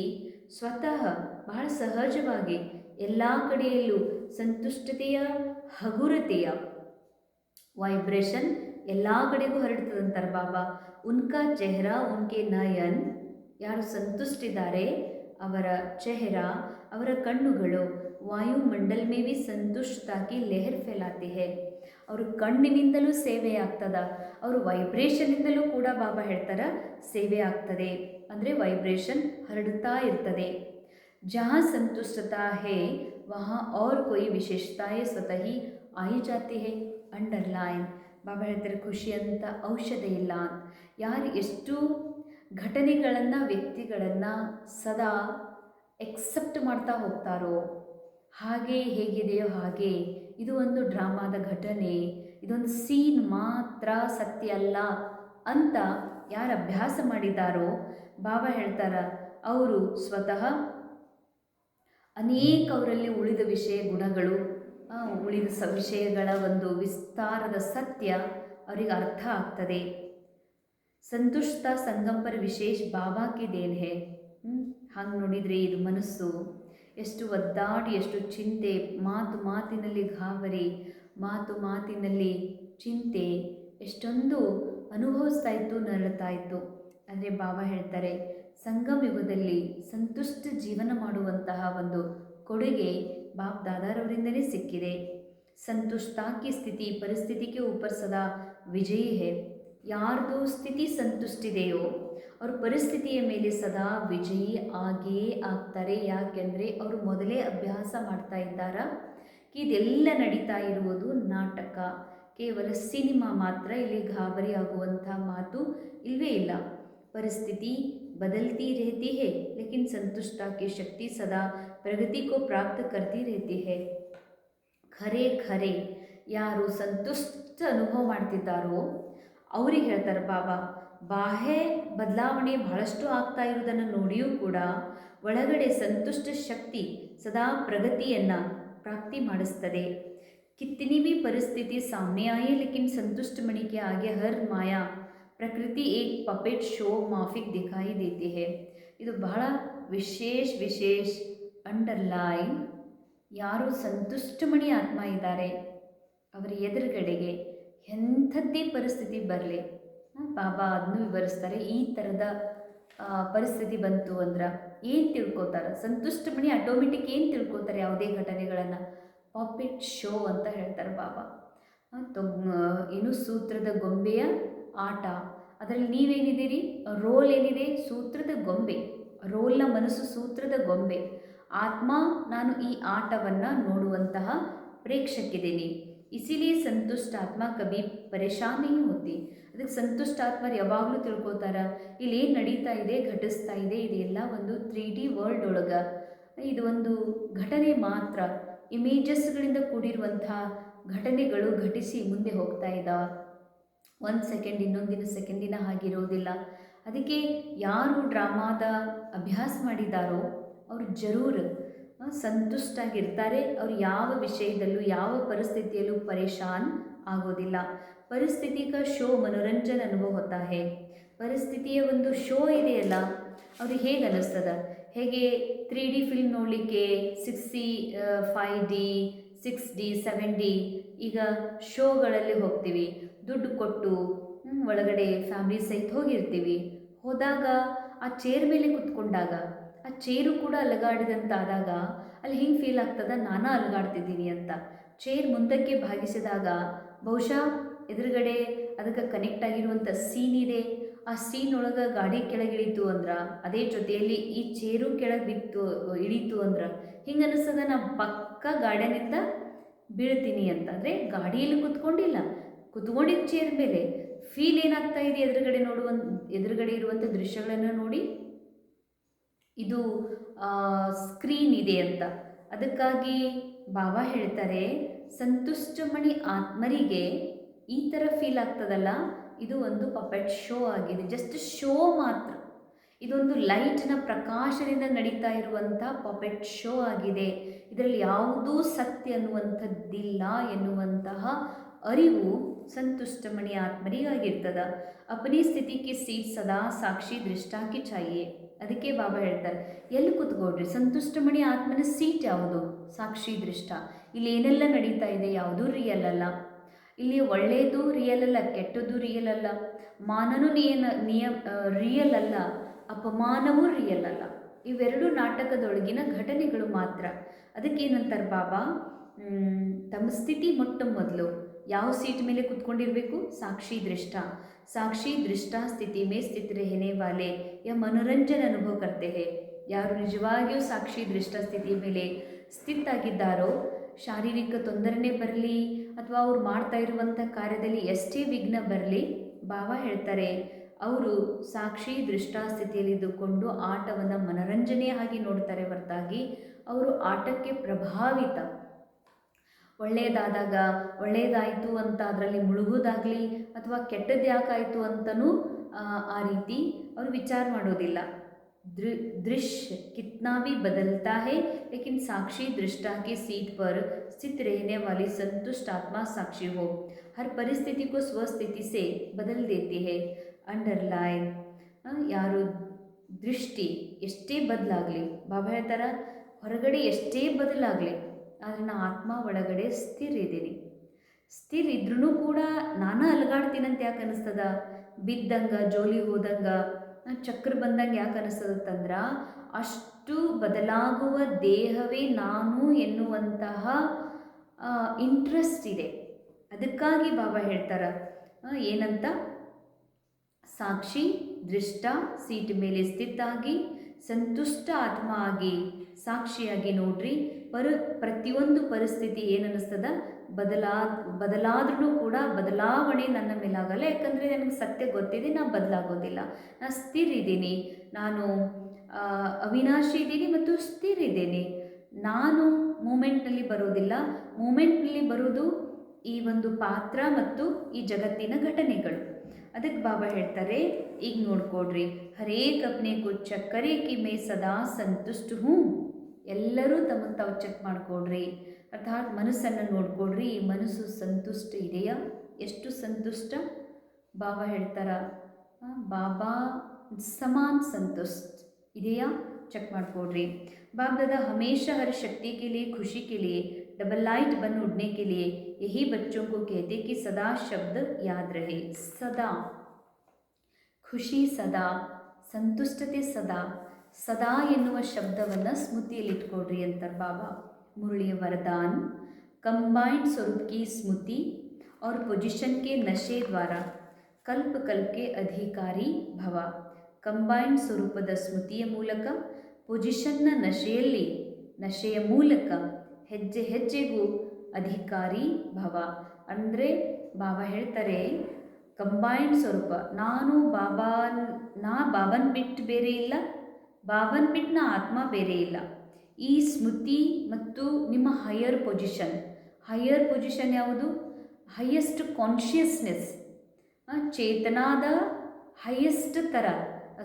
Speaker 1: ಸ್ವತಃ ಬಹಳ ಸಹಜವಾಗಿ ಎಲ್ಲ ಕಡೆಯಲ್ಲೂ ಸಂತುಷ್ಟತೆಯ ಹಗುರತೆಯ ವೈಬ್ರೇಷನ್ ಎಲ್ಲ ಕಡೆಗೂ ಹರಡ್ತದಂತಾರೆ ಬಾಬಾ ಉನ್ಕಾ ಚೆಹರಾ ಉನ್ಕೆ ನಯನ್ ಯಾರು ಸಂತುಷ್ಟಿದ್ದಾರೆ ಅವರ ಚೆಹರ ಅವರ ಕಣ್ಣುಗಳು ವಾಯುಮಂಡಲ್ ಮೇ भी ಸಂತುಷ್ಟತಾ ಕಿ ಲೆಹರ್ ಫೈಲಾತಿ ಹೇ ಅವರು ಕಣ್ಣಿನಿಂದಲೂ ಸೇವೆ ಆಗ್ತದ, ಅವರು ವೈಬ್ರೇಷನ್ನಿಂದಲೂ ಕೂಡ ಬಾಬಾ ಹೇಳ್ತಾರ ಸೇವೆ ಆಗ್ತದೆ. ಅಂದರೆ ವೈಬ್ರೇಷನ್ ಹರಡ್ತಾ ಇರ್ತದೆ. ಜಹಾ ಸಂತುಷ್ಟತಾ ಹೇ, ವಹಾ ಔರ್ ಕೊಯ್ ವಿಶೇಷತಾಯೇ ಸ್ವತಃ ಆಯಿ ಜಾತಿ ಹೇ, ಅಂಡರ್ಲೈನ್. ಬಾಬಾ ಹೇಳ್ತಾರೆ ಖುಷಿ ಅಂತ ಔಷಧ ಇಲ್ಲ. ಯಾರು ಎಷ್ಟು ಘಟನೆಗಳನ್ನು, ವ್ಯಕ್ತಿಗಳನ್ನು ಸದಾ ಎಕ್ಸೆಪ್ಟ್ ಮಾಡ್ತಾ ಹೋಗ್ತಾರೋ, ಹಾಗೆ ಹೇಗಿದೆಯೋ ಹಾಗೆ ಇದು ಒಂದು ಡ್ರಾಮಾದ ಘಟನೆ. ಇದೊಂದು ಸೀನ್ ಮಾತ್ರ ಸತ್ಯ ಅಲ್ಲ ಅಂತ ಯಾರು ಅಭ್ಯಾಸ ಮಾಡಿದ್ದಾರೋ ಬಾಬಾ ಹೇಳ್ತಾರ, ಅವರು ಸ್ವತಃ ಅನೇಕ ಅವರಲ್ಲಿ ಉಳಿದ ವಿಷಯ ಗುಣಗಳು ಉಳಿದ ಸ ವಿಷಯಗಳ ಒಂದು ವಿಸ್ತಾರದ ಸತ್ಯ ಅವರಿಗೆ ಅರ್ಥ ಆಗ್ತದೆ. ಸಂತುಷ್ಟ ಸಂಗಂಪರ ವಿಶೇಷ ಬಾಬಾಕಿದೇನೆ ಹಾಗೆ ನೋಡಿದರೆ ಇದು ಮನಸ್ಸು. ಎಷ್ಟು ಒದ್ದಾಡಿ, ಎಷ್ಟು ಚಿಂತೆ, ಮಾತು ಮಾತಿನಲ್ಲಿ ಗಾಬರಿ ಮಾತು ಮಾತಿನಲ್ಲಿ ಚಿಂತೆ, ಎಷ್ಟೊಂದು ಅನುಭವಿಸ್ತಾ ಇತ್ತು ನರಳುತ್ತಾ ಇತ್ತು. ಅಂದರೆ ಬಾಬಾ ಹೇಳ್ತಾರೆ, ಸಂಗಮ ಸಂಗಮಯುಗದಲ್ಲಿ ಸಂತುಷ್ಟ ಜೀವನ ಮಾಡುವಂತಹ ಒಂದು ಕೊಡುಗೆ ಬಾಬ್ ದಾದಾರವರಿಂದಲೇ ಸಿಕ್ಕಿದೆ. ಸಂತುಷ್ಟಾಕಿ ಸ್ಥಿತಿ, ಪರಿಸ್ಥಿತಿಗೆ ಉಪರ್ಸದ ವಿಜಯಿ ಹೇ ಯಾರ್ದು ಸ್ಥಿತಿ ಸಂತುಷ್ಟಿದೆಯೋ ಅವ್ರ ಪರಿಸ್ಥಿತಿಯ ಮೇಲೆ ಸದಾ ವಿಜಯಿ ಆಗೇ ಆಗ್ತಾರೆ ಯಾಕೆಂದರೆ ಅವರು ಮೊದಲೇ ಅಭ್ಯಾಸ ಮಾಡ್ತಾ ಇದ್ದಾರಾ ಇದೆಲ್ಲ ನಡೀತಾ ಇರುವುದು ನಾಟಕ ಕೇವಲ ಸಿನಿಮಾ ಮಾತ್ರ ಇಲ್ಲಿ ಗಾಬರಿ ಆಗುವಂಥ ಮಾತು ಇಲ್ವೇ ಇಲ್ಲ ಪರಿಸ್ಥಿತಿ बदलती रहती है लेकिन संतुष्टता की शक्ति सदा प्रगति को प्राप्त करती रहती है ಖರೆ ಖರೆ ಯಾರು ಸಂತುಷ್ಟ ಅನುಭವ ಮಾಡ್ತಿದ್ದಾರೋ ಅವ್ರಿಗೆ ಹೇಳ್ತಾರೆ ಬಾಬಾ ಬಾಹ್ಯ ಬದಲಾವಣೆ ಬಹಳಷ್ಟು ಆಗ್ತಾ ಇರುವುದನ್ನು ನೋಡಿಯೂ ಕೂಡ ಒಳಗಡೆ ಸಂತುಷ್ಟ ಶಕ್ತಿ ಸದಾ ಪ್ರಗತಿಯನ್ನು ಪ್ರಾಪ್ತಿ ಮಾಡಿಸ್ತದೆ कितनी भी परिस्थिति सामने आए लेकिन संतुष्ट मणि के आगे हर माया ಪ್ರಕೃತಿ ಏಕ್ ಪಪೆಟ್ ಶೋ ಮಾಫಿಕ್ ದಿಖಾಯಿ ದೇತಿ ಹೇ ಇದು ಬಹಳ ವಿಶೇಷ ವಿಶೇಷ ಅಂಡರ್ಲೈನ್ ಯಾರು ಸಂತುಷ್ಟಮಣಿ ಆತ್ಮ ಇದ್ದಾರೆ ಅವರ ಎದುರುಗಡೆಗೆ ಎಂಥದ್ದೇ ಪರಿಸ್ಥಿತಿ ಬರಲಿ ಬಾಬಾ ಅದನ್ನು ವಿವರಿಸ್ತಾರೆ. ಈ ಥರದ ಪರಿಸ್ಥಿತಿ ಬಂತು ಅಂದ್ರೆ ಏನು ತಿಳ್ಕೊತಾರೆ? ಸಂತುಷ್ಟಮಣಿ ಆಟೋಮೆಟಿಕ್ ಏನು ತಿಳ್ಕೊತಾರೆ ಯಾವುದೇ ಘಟನೆಗಳನ್ನು? ಪಾಪಿಟ್ ಶೋ ಅಂತ ಹೇಳ್ತಾರೆ ಬಾಬಾ ಏನು ಸೂತ್ರದ ಗೊಂಬೆಯ ಆಟ. ಅದರಲ್ಲಿ ನೀವೇನಿದ್ದೀರಿ? ರೋಲ್ ಏನಿದೆ? ಸೂತ್ರದ ಗೊಂಬೆ. ರೋಲ್ನ ಮನಸ್ಸು ಸೂತ್ರದ ಗೊಂಬೆ. ಆತ್ಮ, ನಾನು ಈ ಆಟವನ್ನು ನೋಡುವಂತಹ ಪ್ರೇಕ್ಷಕಿದ್ದೀನಿ. ಇಸಿಲಿ ಸಂತುಷ್ಟ ಆತ್ಮ ಕಭಿ ಪರೇಶಾನ್ नहीं ಹೋತಿ ಅದಕ್ಕೆ ಸಂತುಷ್ಟ ಆತ್ಮರು ಯಾವಾಗಲೂ ತಿಳ್ಕೊತಾರ ಇಲ್ಲಿ ಏನು ನಡೀತಾ ಇದೆ, ಘಟಿಸ್ತಾ ಇದೆ ಇದೆಲ್ಲ ಒಂದು ತ್ರೀ ಡಿ ವರ್ಲ್ಡ್ ಒಳಗೆ. ಇದು ಒಂದು ಘಟನೆ ಮಾತ್ರ. ಇಮೇಜಸ್ಗಳಿಂದ ಕೂಡಿರುವಂತಹ ಘಟನೆಗಳು ಘಟಿಸಿ ಮುಂದೆ ಹೋಗ್ತಾ ಇದ್ದಾವೆ ಒಂದು ಸೆಕೆಂಡ್ ಇನ್ನೊಂದಿನ ಸೆಕೆಂಡಿನ ಹಾಗಿರೋದಿಲ್ಲ. ಅದಕ್ಕೆ ಯಾರು ಡ್ರಾಮಾದ ಅಭ್ಯಾಸ ಮಾಡಿದಾರೋ ಅವರು ಜರೂರ್ ಸಂತುಷ್ಟಾಗಿರ್ತಾರೆ ಅವ್ರು ಯಾವ ವಿಷಯದಲ್ಲೂ, ಯಾವ ಪರಿಸ್ಥಿತಿಯಲ್ಲೂ ಪರೇಶಾನ್ ಆಗೋದಿಲ್ಲ. ಪರಿಸ್ಥಿತಿ ಕ ಶೋ ಮನೋರಂಜನ ಅನುಭವ ಹೋತಾ ಹೇ ಪರಿಸ್ಥಿತಿಯ ಒಂದು ಶೋ ಇದೆಯಲ್ಲ, ಅದು ಹೇಗೆ ಅನ್ನಿಸ್ತದ ಹೇಗೆ ತ್ರೀ ಡಿ ಫಿಲ್ಮ್ ನೋಡಲಿಕ್ಕೆ six C five D six D seven D ಈಗ ಶೋಗಳಲ್ಲಿ ಹೋಗ್ತೀವಿ. ದುಡ್ಡು ಕೊಟ್ಟು ಒಳಗಡೆ ಫ್ಯಾಮಿಲಿ ಸಹಿತ ಹೋಗಿರ್ತೀವಿ. ಹೋದಾಗ ಆ ಚೇರ್ ಮೇಲೆ ಕುತ್ಕೊಂಡಾಗ, ಆ ಚೇರು ಕೂಡ ಅಲಗಾಡಿದಂತಾದಾಗ ಅಲ್ಲಿ ಹಿಂಗೆ ಫೀಲ್ ಆಗ್ತದ? ನಾನು ಅಲಗಾಡ್ತಿದ್ದೀನಿ ಅಂತ. ಚೇರ್ ಮುಂದಕ್ಕೆ ಭಾಗಿಸಿದಾಗ ಬಹುಶಃ ಎದುರುಗಡೆ ಅದಕ್ಕೆ ಕನೆಕ್ಟ್ ಆಗಿರುವಂಥ ಸೀನ್ ಇದೆ. ಆ ಸೀನ್ ಒಳಗೆ ಗಾಡಿ ಕೆಳಗಿಳಿತು ಅಂದ್ರೆ, ಅದೇ ಜೊತೆಯಲ್ಲಿ ಈ ಚೇರು ಕೆಳಗೆ ಬಿತ್ತು, ಇಳೀತು ಅಂದ್ರೆ, ಹಿಂಗೆ ಅನಿಸ್ತದ ನಾ ಪಕ್ಕ ಗಾರ್ಡನಿಂದ ಬೀಳ್ತೀನಿ ಅಂತ. ಅಂದರೆ ಗಾಡಿಯಲ್ಲಿ ಕುತ್ಕೊಂಡಿಲ್ಲ. ಕುತ್ಕೊಂಡಿದ್ದ ಚೇರ್ ಮೇಲೆ ಫೀಲ್ ಏನಾಗ್ತಾ ಇದೆ ಎದುರುಗಡೆ ನೋಡುವ, ಎದುರುಗಡೆ ಇರುವಂಥ ದೃಶ್ಯಗಳನ್ನು ನೋಡಿ. ಇದು ಸ್ಕ್ರೀನ್ ಇದೆ ಅಂತ. ಅದಕ್ಕಾಗಿ ಬಾಬಾ ಹೇಳ್ತಾರೆ, ಸಂತುಷ್ಟಮಣಿ ಆತ್ಮರಿಗೆ ಈ ಥರ ಫೀಲ್ ಆಗ್ತದಲ್ಲ? ಇದು ಒಂದು ಪಪೆಟ್ ಶೋ ಆಗಿದೆ. ಜಸ್ಟ್ ಶೋ ಮಾತ್ರ. ಇದೊಂದು ಲೈಟ್ನ ಪ್ರಕಾಶದಿಂದ ನಡೀತಾ ಇರುವಂಥ ಪಪೆಟ್ ಶೋ ಆಗಿದೆ. ಇದರಲ್ಲಿ ಯಾವುದೂ ಸತ್ಯ ಅನ್ನುವಂಥದ್ದಿಲ್ಲ ಎನ್ನುವಂತಹ ಅರಿವು ಸಂತುಷ್ಟಮಣಿ ಆತ್ಮರಿಗಾಗಿರ್ತದ. ಅಪನಿ ಸ್ಥಿತಿಗೆ ಸೀಟ್ ಸದಾ ಸಾಕ್ಷಿ ದೃಷ್ಟಾಕಿ ಛಾಯೆ. ಅದಕ್ಕೆ ಬಾಬಾ ಹೇಳ್ತಾರೆ, ಎಲ್ಲಿ ಕೂತ್ಕೊಳ್ರಿ? ಸಂತುಷ್ಟಮಣಿ ಆತ್ಮನ ಸೀಟ್ ಯಾವುದು? ಸಾಕ್ಷಿ ದೃಷ್ಟ. ಇಲ್ಲಿ ಏನೆಲ್ಲ ನಡೀತಾ ಇದೆ, ಯಾವುದೂ ರಿಯಲ್ ಅಲ್ಲ. ಇಲ್ಲಿ ಒಳ್ಳೆಯದು ರಿಯಲ್ ಅಲ್ಲ, ಕೆಟ್ಟದ್ದು ರಿಯಲ್ ಅಲ್ಲ. ಮಾನನೂ ನಿಯನ ನಿಯ ರಿಯಲ್ ಅಲ್ಲ, ಅಪಮಾನವೂ ರಿಯಲ್ ಅಲ್ಲ. ಇವೆರಡೂ ನಾಟಕದೊಳಗಿನ ಘಟನೆಗಳು ಮಾತ್ರ. ಅದಕ್ಕೇನಂತಾರೆ ಬಾಬಾ? ತಮ್ಮ ಸ್ಥಿತಿ ಮೊಟ್ಟ ಮೊದಲು. ಯಾವ ಸೀಟ್ ಮೇಲೆ ಕುತ್ಕೊಂಡಿರಬೇಕು? ಸಾಕ್ಷಿ ದೃಷ್ಟ. ಸಾಕ್ಷಿ ದೃಷ್ಟ ಸ್ಥಿತಿ ಮೇ ಸ್ಥಿತಿ ರೆಹನೆ ವಾಲೆ ಯ ಮನೋರಂಜನ ಅನುಭವ ಕರ್ತೇಹೆ. ಯಾರು ನಿಜವಾಗಿಯೂ ಸಾಕ್ಷಿ ದೃಷ್ಟ ಸ್ಥಿತಿ ಮೇಲೆ ಸ್ಥಿತಾಗಿದ್ದಾರೋ ಶಾರೀರಿಕ ತೊಂದರೆನೇ ಬರಲಿ ಅಥವಾ ಅವ್ರು ಮಾಡ್ತಾ ಇರುವಂಥ ಕಾರ್ಯದಲ್ಲಿ ಎಷ್ಟೇ ವಿಘ್ನ ಬರಲಿ ಭಾವ ಹೇಳ್ತಾರೆ. ಅವರು ಸಾಕ್ಷಿ ದೃಷ್ಟಾಸ್ಥಿತಿಯಲ್ಲಿ ಇದ್ದುಕೊಂಡು ಆಟವನ್ನು ಮನರಂಜನೆಯಾಗಿ ನೋಡ್ತಾರೆ ಹೊರತಾಗಿ ಅವರು ಆಟಕ್ಕೆ ಪ್ರಭಾವಿತ. ಒಳ್ಳೆಯದಾದಾಗ ಒಳ್ಳೆಯದಾಯಿತು ಅಂತ ಅದರಲ್ಲಿ ಮುಳುಗೋದಾಗಲಿ ಅಥವಾ ಕೆಟ್ಟದ್ದು ಯಾಕಾಯಿತು ಅಂತಲೂ ಆ, ರೀತಿ ಅವರು ವಿಚಾರ ಮಾಡೋದಿಲ್ಲ. दृश्य कितना भी बदलता है लेकिन साक्षी दृष्टा की सीट पर स्थित रहने वाली संतुष्ट आत्मा साक्षी हो हर परिस्थिति को स्वस्थिति से बदल देती है अंडरलाइन ಯಾರು ದೃಷ್ಟಿ ಎಷ್ಟೇ ಬದಲಾಗಲಿ ಬಾಬಾ ಹೇಳ್ತಾರ ಹೊರಗಡೆ ಎಷ್ಟೇ ಬದಲಾಗಲಿ ಆದರೆ ನಾ ಆತ್ಮ ಒಳಗಡೆ ಸ್ಥಿರ ಇದ್ದೀನಿ ಸ್ಥಿರ ಇದ್ರೂ ಕೂಡ ನಾನು ಅಲಗಾಡ್ತೀನಂತ ಯಾಕೆ ಅನಿಸ್ತದ ಬಿದ್ದಂಗ ಜೋಲಿ ಹೋದಂಗ ಆ, ಚಕ್ರ ಬಂದಾಗ ಯಾಕೆ ಅನಿಸ್ತದಂತಂದ್ರೆ ಅಷ್ಟು ಬದಲಾಗುವ ದೇಹವೇ ನಾನು ಎನ್ನುವಂತಹ ಇಂಟ್ರೆಸ್ಟ್ ಇದೆ. ಅದಕ್ಕಾಗಿ ಬಾಬಾ ಹೇಳ್ತಾರ ಏನಂತ? ಸಾಕ್ಷಿ, ದೃಷ್ಟ, ಸೀಟ್ ಮೇಲೆ ಸ್ಥಿತಾಗಿ, ಸಂತುಷ್ಟ ಆತ್ಮ ಆಗಿ, ಸಾಕ್ಷಿಯಾಗಿ ನೋಡ್ರಿ. ಪರ, ಪ್ರತಿಯೊಂದು ಪರಿಸ್ಥಿತಿ ಏನನ್ನಿಸ್ತದ ಬದಲಾ ಬದಲಾದ್ರೂ ಕೂಡ ಬದಲಾವಣೆ ನನ್ನ ಮೇಲಾಗಲ್ಲ. ಯಾಕಂದರೆ ನನಗೆ ಸತ್ಯ ಗೊತ್ತಿದೆ, ನಾನು ಬದಲಾಗೋದಿಲ್ಲ. ನಾನು ಸ್ಥಿರ ಇದ್ದೀನಿ. ನಾನು ಅವಿನಾಶಿ ಇದ್ದೀನಿ ಮತ್ತು ಸ್ಥಿರ ಇದ್ದೀನಿ. ನಾನು ಮೂಮೆಂಟ್ನಲ್ಲಿ ಬರೋದಿಲ್ಲ. ಮೂಮೆಂಟ್ನಲ್ಲಿ ಬರೋದು ಈ ಒಂದು ಪಾತ್ರ ಮತ್ತು ಈ ಜಗತ್ತಿನ ಘಟನೆಗಳು. ಅದಕ್ಕೆ ಬಾಬಾ ಹೇಳ್ತಾರೆ, ಈಗ ನೋಡ್ಕೊಡ್ರಿ ಹರೇ ಅಪ್ನೆ ಕು ಕರೆ ಕಿ ಮೇ ಸದಾ ಸಂತುಷ್ಟು ಹ್ಞೂ ಎಲ್ಲರೂ ತಮಗೆ ತಾವು ಚೆಕ್ ಮಾಡ್ಕೊಡ್ರಿ ಅರ್ಥಾತ್ ಮನಸ್ಸನ್ನು ನೋಡ್ಕೊಡ್ರಿ ಈ ಮನಸ್ಸು ಸಂತುಷ್ಟ ಇದೆಯಾ ಎಷ್ಟು ಸಂತುಷ್ಟ ಬಾಬಾ ಹೇಳ್ತಾರ ಆ, ಬಾಬಾ ಸಮಾನ್ ಸಂತುಷ್ಟ ಇದೆಯಾ ಚೆಕ್ ಮಾಡ್ಕೊಡ್ರಿ बाप दादा हमेशा हर शक्ति के लिए खुशी के लिए डबल लाइट बन उड़ने के लिए यही बच्चों को कहते कि सदा शब्द याद रहे सदा ಖುಷಿ ಸದಾ ಸಂತುಷ್ಟತೆ ಸದಾ ಸದಾ ಎನ್ನುವ ಶಬ್ದವನ್ನು ಸ್ಮೃತಿಯಲ್ಲಿಟ್ಕೊಡ್ರಿ ಅಂತಾರೆ ಬಾಬಾ ಮುರಳಿಯ ವರದಾನ್ कंबाइंड स्वरूप की स्मृति और पोजीशन के नशे द्वारा ಕಲ್ಪ ಕಲ್ಪಕ್ಕೆ ಅಧಿಕಾರಿ ಭವ ಕಂಬೈನ್ಡ್ ಸ್ವರೂಪದ ಸ್ಮೃತಿಯ ಮೂಲಕ ಪೊಸಿಷನ್ನ ನಶೆಯಲ್ಲಿ ನಶೆಯ ಮೂಲಕ ಹೆಜ್ಜೆ ಹೆಜ್ಜೆಗೂ ಅಧಿಕಾರಿ ಭವ ಅಂದರೆ ಬಾಬಾ ಹೇಳ್ತಾರೆ ಕಂಬೈನ್ಡ್ ಸ್ವರೂಪ ನಾನು ಬಾಬಾನ್ ನಾ ಬಾಬನ್ ಬಿಟ್ಟು ಬೇರೆ ಇಲ್ಲ ಬಾಬನ್ ಬಿಟ್ಟು ನಾ ಆತ್ಮ ಬೇರೆ ಇಲ್ಲ ಈ ಸ್ಮೃತಿ ಮತ್ತು ನಿಮ್ಮ ಹೈಯರ್ ಪೊಸಿಷನ್ ಹೈಯರ್ ಪೊಸಿಷನ್ ಯಾವುದು? ಹೈಯೆಸ್ಟ್ ಕಾನ್ಷಿಯಸ್ನೆಸ್ ಚೇತನಾದ ಹೈಯೆಸ್ಟ್ ಥರ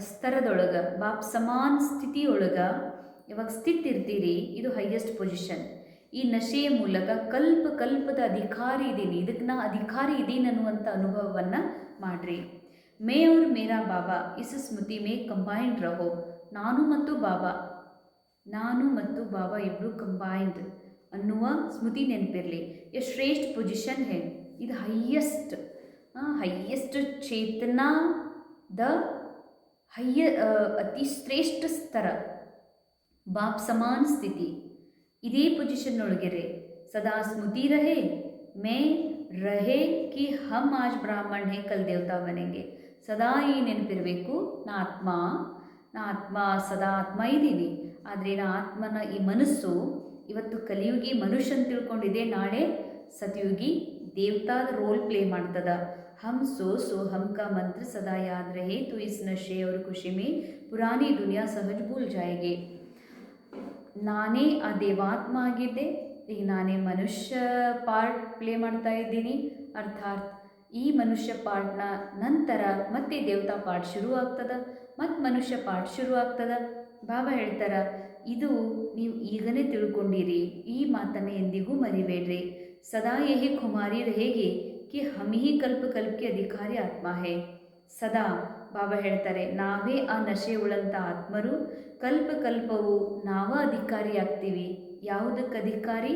Speaker 1: ಸ್ತರದೊಳಗೆ ಬಾಪ್ ಸಮಾನ ಸ್ಥಿತಿಯೊಳಗೆ ಯಾವಾಗ ಸ್ಥಿತಿ ಇರ್ತೀರಿ, ಇದು ಹೈಯೆಸ್ಟ್ ಪೊಸಿಷನ್ ಈ ನಶೆಯ ಮೂಲಕ ಕಲ್ಪ ಕಲ್ಪದ ಅಧಿಕಾರಿ ಇದ್ದೀನಿ ಇದಕ್ಕೆ ನಾ ಅಧಿಕಾರಿ ಇದ್ದೀನಿ ಅನ್ನುವಂಥ ಅನುಭವವನ್ನು ಮಾಡಿರಿ. ಮೇ ಅವ್ರ ಮೇರಾ ಬಾಬಾ, ಇಸ್ ಸ್ಮೃತಿ ಮೇ ಕಂಬೈನ್ಡ್ ರಹೋ. ನಾನು ಮತ್ತು ಬಾಬಾ. ನಾನು ಮತ್ತು ಬಾಬಾ ಇಬ್ಬರು ಕಂಬೈನ್ಡ್ ಅನ್ನುವ ಸ್ಮೃತಿ ನೆನಪಿರಲಿ. ಎ ಶ್ರೇಷ್ಠ ಪೊಸಿಷನ್ ಹೇ. ಇದು ಹೈಯೆಸ್ಟ್ ಹೈಯೆಸ್ಟ್ ಚೇತನಾದ ಹೈಯ ಅತಿ ಶ್ರೇಷ್ಠ ಸ್ತರ. ಬಾಪ್ ಸಮಾನ ಸ್ಥಿತಿ. ಇದೇ ಪೊಸಿಷನ್ನೊಳಗೆರೆ ಸದಾ ಸ್ಮೃತಿ ರಹೆ, ಮೇ ರಹೆ ಕಿ ಹಮ್ ಆಜ್ ಬ್ರಾಹ್ಮಣ್ ಹೇ ಕಲ್ ದೇವತಾ ಮನೆಗೆ. ಸದಾ ಈ ನೆನಪಿರಬೇಕು. ನಾ ಆತ್ಮ ನಾ ಆತ್ಮ ಸದಾ ಆತ್ಮ ಇದ್ದೀನಿ ಆದರೆ ಆತ್ಮನ ಈ ಮನಸ್ಸು ಇವತ್ತು ಕಲಿಯುಗಿ ಮನುಷ್ಯನ್ ತಿಳ್ಕೊಂಡಿದೆ ನಾಳೆ ಸತಿಯುಗಿ ದೇವತಾದ ರೋಲ್ ಪ್ಲೇ ಮಾಡ್ತದ. ಹಮ್ ಸೋ ಸೋ ಹಮ್ ಮಂತ್ರ ಸದಾ ಯಾದ್ ರಹೆ ತು ಇಸ್ ನಶೆ ಅವ್ರ ಖುಷಿ ಮೇ ಪುರಾಣಿ ದುನಿಯಾ ಸಹಜ್ ಭೂಲ್ ಜಾಯಿಗೆ. ನಾನೇ ಆ ದೇವಾತ್ಮ ಆಗಿದ್ದೆ ಈಗ ನಾನೇ ಮನುಷ್ಯ ಪಾರ್ಟ್ ಪ್ಲೇ ಮಾಡ್ತಾ ಇದ್ದೀನಿ. ಅರ್ಥಾತ್ ಈ ಮನುಷ್ಯ ಪಾರ್ಟ್ನ ನಂತರ ಮತ್ತೆ ದೇವತಾ ಪಾರ್ಟ್ ಶುರು ಆಗ್ತದ ಮತ್ತು ಮನುಷ್ಯ ಪಾಠ ಶುರು ಆಗ್ತದ ಬಾಬಾ ಹೇಳ್ತಾರ, ಇದು ನೀವು ಈಗಲೇ ತಿಳ್ಕೊಂಡಿರಿ, ಈ ಮಾತನ್ನು ಎಂದಿಗೂ ಮರಿಬೇಡ್ರಿ. ಸದಾ ಯಹಿ ಕುಮಾರಿ ಹೇಗೆ ಕಿ ಹಮಿಹಿ ಕಲ್ಪ ಕಲ್ಪಿ ಅಧಿಕಾರಿ ಆತ್ಮ ಹೇ. ಸದಾ ಬಾಬಾ ಹೇಳ್ತಾರೆ, ನಾವೇ ಆ ನಶೆ ಉಳಂಥ ಆತ್ಮರು, ಕಲ್ಪ ಕಲ್ಪವು ಅಧಿಕಾರಿ ಆಗ್ತೀವಿ ಯಾವುದಕ್ಕೆ ಅಧಿಕಾರಿ?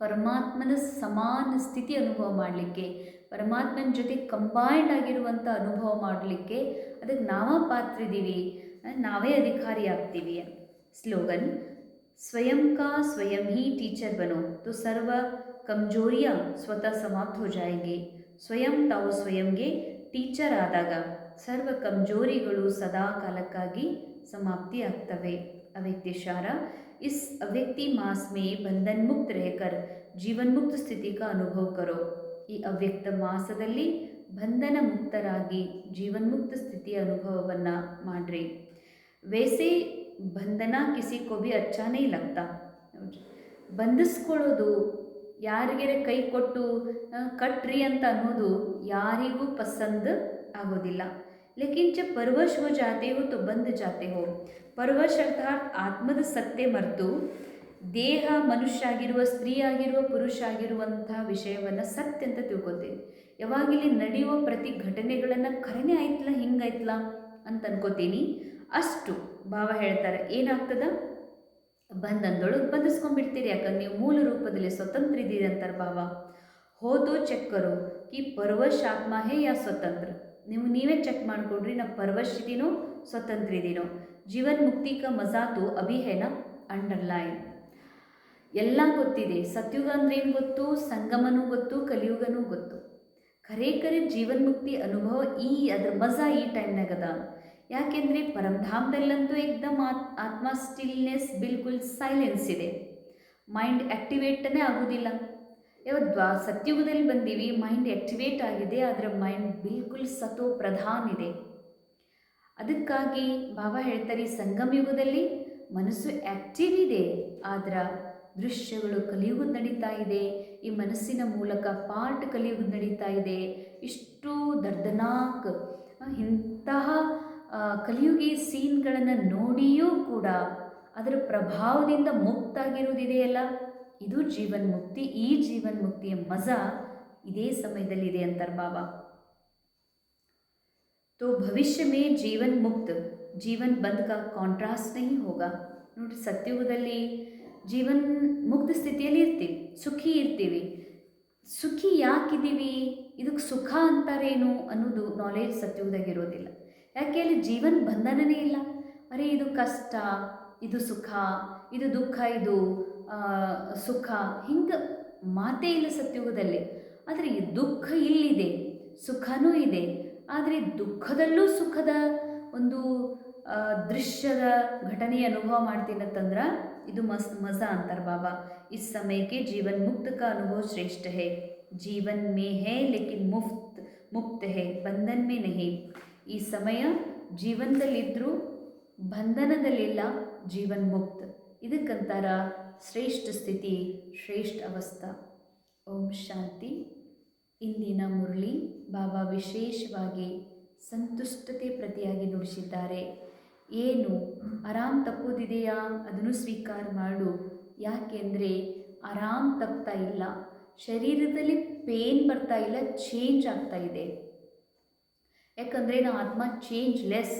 Speaker 1: ಪರಮಾತ್ಮನ ಸಮಾನ ಸ್ಥಿತಿ ಅನುಭವ ಮಾಡಲಿಕ್ಕೆ, ಪರಮಾತ್ಮನ ಜೊತೆ ಕಂಬೈಂಡ್ ಆಗಿರುವಂಥ ಅನುಭವ ಮಾಡಲಿಕ್ಕೆ, ಅದಕ್ಕೆ ನಾವ ಪಾತ್ರ ಇದ್ದೀವಿ ನಾವೇ ಅಧಿಕಾರಿ ಆಗ್ತೀವಿ ಸ್ಲೋಗನ್ ಸ್ವಯಂ ಕಾ ಸ್ವಯಂ ಹೀ ಟೀಚರ್ ಬನೋ, ತು ಸರ್ವ ಕಮ್ಜೋರಿಯ ಸ್ವತಃ ಸಮಾಪ್ತ ಹೋ ಸ್ವಯಂ ತಾವು ಸ್ವಯಂಗೆ ಟೀಚರ್ ಆದಾಗ ಸರ್ವ ಕಮ್ಜೋರಿಗಳು ಸದಾ ಕಾಲಕ್ಕಾಗಿ ಸಮಾಪ್ತಿಯಾಗ್ತವೆ ಅವ್ಯಕ್ತಿಶಾರ ಇಸ್ ಅವ್ಯಕ್ತಿ ಮಾಸ್ ಮೇ ಬಂಧನ್ ಮುಕ್ತ ರೇಖರ್ ಜೀವನ್ಮುಕ್ತ ಸ್ಥಿತಿ ಕಾ ಅನುಭವ ಕರೋ. ಈ ಅವ್ಯಕ್ತ ಮಾಸದಲ್ಲಿ ಬಂಧನ ಮುಕ್ತರಾಗಿ ಜೀವನ್ಮುಕ್ತ ಸ್ಥಿತಿಯ ಅನುಭವವನ್ನು ಮಾಡ್ರಿ. ವೈಸೆ ಬಂಧನ ಕಿಸಿ ಕೋ ಭಿ ಅಚ್ಚಾ ನೈ ಲಗ್ತಾ ನೋಡ್ರಿ ಬಂಧಿಸ್ಕೊಳ್ಳೋದು ಯಾರಿಗಾರೆ ಕೈ ಕೊಟ್ಟು ಆ, ಕಟ್ರಿ ಅಂತ ಅನ್ನೋದು ಯಾರಿಗೂ ಪಸಂದ್ ಆಗೋದಿಲ್ಲ लेकिन जब परवश हो जाते हो तो बंद जाते हो ಪರವಶ ಅರ್ಥಾತ್ ಆತ್ಮದ ಸತ್ಯ ಮರೆತು ದೇಹ ಮನುಷ್ಯ ಆಗಿರುವ ಸ್ತ್ರೀ ಆಗಿರುವ ಪುರುಷ ಆಗಿರುವಂಥ ವಿಷಯವನ್ನು ಸತ್ಯ ಅಂತ ತಿಳ್ಕೊತೀವಿ ಯಾವಾಗಿಲ್ಲಿ ನಡೆಯುವ ಪ್ರತಿ ಘಟನೆಗಳನ್ನು ಖರೇನೆ ಆಯ್ತಲ್ಲ ಹಿಂಗಾಯ್ತಲ್ಲ ಅಂತ ಅನ್ಕೋತೀನಿ ಅಷ್ಟು ಭಾವ ಹೇಳ್ತಾರೆ. ಏನಾಗ್ತದ? ಬಂಧನದೊಳಗೆ ಬಂಧಿಸ್ಕೊಂಡ್ಬಿಡ್ತೀರಿ. ಯಾಕಂದ್ರೆ ನೀವು ಮೂಲ ರೂಪದಲ್ಲಿ ಸ್ವತಂತ್ರ ಇದ್ದೀರಿ ಅಂತಾರೆ ಭಾವ. ಹೋದೋ ಚೆಕ್ಕರು ಈ ಕಿ ಪರವಶ್ ಆತ್ಮ ಹೇ ಯಾ ಸ್ವತಂತ್ರ. ನೀವು ನೀವೇ ಚೆಕ್ ಮಾಡಿಕೊಡ್ರಿ ನಾ ಪರ್ವಶ್ ಇದೀನೋ ಸ್ವತಂತ್ರ ಇದೀನೋ ಜೀವನ್ ಮುಕ್ತಿ ಮಜಾತು ಮಜಾ ತೋ ಅಭಿ ಹೇನ ಅಂಡರ್ಲೈನ್. ಎಲ್ಲ ಗೊತ್ತಿದೆ. ಸತ್ಯುಗ ಅಂದ್ರೆ ಏನು ಗೊತ್ತು? ಸಂಗಮನೂ ಗೊತ್ತು, ಕಲಿಯುಗನೂ ಗೊತ್ತು. ಖರೇ ಖರೆ ಜೀವನ್ ಮುಕ್ತಿ ಅನುಭವ ಈ ಅದ್ರ ಮಜಾ ಈ ಟೈಮ್ನಾಗದ ಯಾಕೆಂದರೆ ಪರಮಧಾಮದಲ್ಲಂತೂ ಏಕ್ದಮ್ ಆತ್, ಆತ್ಮ ಸ್ಟಿಲ್ನೆಸ್ ಬಿಲ್ಕುಲ್ ಸೈಲೆನ್ಸ್ ಇದೆ. ಮೈಂಡ್ ಆ್ಯಕ್ಟಿವೇಟನೇ ಆಗೋದಿಲ್ಲ. ಯಾವ್ದ್ವಾ ಸತ್ಯುಗದಲ್ಲಿ ಬಂದೀವಿ ಮೈಂಡ್ ಆ್ಯಕ್ಟಿವೇಟ್ ಆಗಿದೆ ಅದರ ಮೈಂಡ್ ಬಿಲ್ಕುಲ್ ಸತೋ ಪ್ರಧಾನ್ ಇದೆ. ಅದಕ್ಕಾಗಿ ಬಾಬಾ ಹೇಳ್ತಾರೆ, ಈ ಸಂಗಮ ಯುಗದಲ್ಲಿ ಮನಸ್ಸು ಆ್ಯಕ್ಟಿವ್ ಇದೆ, ಆದ್ರ ದೃಶ್ಯಗಳು ಕಲಿಯುವುದು ನಡೀತಾ ಇದೆ, ಈ ಮನಸ್ಸಿನ ಮೂಲಕ ಪಾರ್ಟ್ ಕಲಿಯುವುದು ನಡೀತಾ ಇದೆ, ಇಷ್ಟು ದರ್ದನಾಕ್ ಇಂತಹ ಕಲಿಯುಗಿ ಸೀನ್ಗಳನ್ನು ನೋಡಿಯೂ ಕೂಡ ಅದರ ಪ್ರಭಾವದಿಂದ ಮುಕ್ತಾಗಿರುವುದಿದೆಯಲ್ಲ ಇದು ಜೀವನ್ ಮುಕ್ತಿ ಈ ಜೀವನ್ ಮುಕ್ತಿಯ ಮಜಾ ಇದೇ ಸಮಯದಲ್ಲಿದೆ ಅಂತಾರೆ ಬಾಬಾ तो भविष्य में जीवन मुक्त जीवन बंद का ಕಾಂಟ್ರಾಸ್ಟ್ नहीं होगा ನೋಡಿ ಸತ್ಯುಗದಲ್ಲಿ ಜೀವನ್ ಮುಕ್ತ ಸ್ಥಿತಿಯಲ್ಲಿ ಇರ್ತೀವಿ ಸುಖಿ ಇರ್ತೀವಿ ಸುಖಿ ಯಾಕಿದ್ದೀವಿ ಇದಕ್ಕೆ ಸುಖ ಅಂತಾರೇನು ಅನ್ನೋದು ನಾಲೆಜ್ ಸತ್ಯುಗದಾಗಿರೋದಿಲ್ಲ ಯಾಕೆ ಅಲ್ಲಿ ಜೀವನ ಬಂಧನನೇ ಇಲ್ಲ? ಅರೆ, ಇದು ಕಷ್ಟ, ಇದು ಸುಖ, ಇದು ದುಃಖ, ಇದು ಸುಖ. ಹಿಂಗೆ ಮಾತೇ ಇಲ್ಲ ಸತ್ಯುಗದಲ್ಲಿ. ಆದರೆ ದುಃಖ ಇಲ್ಲಿದೆ, ಸುಖನೂ ಇದೆ. ಆದರೆ ದುಃಖದಲ್ಲೂ ಸುಖದ ಒಂದು ದೃಶ್ಯದ ಘಟನೆ ಅನುಭವ ಮಾಡ್ತೀನಂತಂದ್ರೆ ಇದು ಮಸ್, ಮಜಾ ಅಂತಾರೆ ಬಾಬಾ. ಈ ಸಮಯಕ್ಕೆ ಜೀವನ್ ಮುಕ್ತಕ ಅನುಭವ ಶ್ರೇಷ್ಠ ಹೇ. ಜೀವನ್ ಮೇ ಹೇ ಲೇಕಿನ್ ಮುಫ್ತ್, ಮುಕ್ತ ಹೇ, ಬಂಧನ್ ಮೇ ನಹೇ. ಈ ಸಮಯ ಜೀವನದಲ್ಲಿದ್ದರೂ ಬಂಧನದಲ್ಲಿಲ್ಲ ಜೀವನ್ ಮುಕ್ತ. ಇದಕ್ಕಂತಾರ ಶ್ರೇಷ್ಠ ಸ್ಥಿತಿ, ಶ್ರೇಷ್ಠ ಅವಸ್ಥಾ. ಓಂ ಶಾಂತಿ. ಇಂದಿನ ಮುರಳಿ ಬಾಬಾ ವಿಶೇಷವಾಗಿ ಸಂತುಷ್ಟತೆ ಪ್ರತಿಯಾಗಿ ನುಡಿಸಿದ್ದಾರೆ. ಏನು ಆರಾಮ್ ತಪ್ಪೋದಿದೆಯಾ? ಅದನ್ನು ಸ್ವೀಕಾರ ಮಾಡು. ಯಾಕೆಂದರೆ ಆರಾಮ್ ತಪ್ತಾ ಇಲ್ಲ. ಶರೀರದಲ್ಲಿ ಪೇನ್ ಬರ್ತಾ ಇಲ್ಲ ಚೇಂಜ್ ಆಗ್ತಾ ಇದೆ. ಯಾಕಂದರೆ ನಾವು ಆತ್ಮ ಚೇಂಜ್ ಲೆಸ್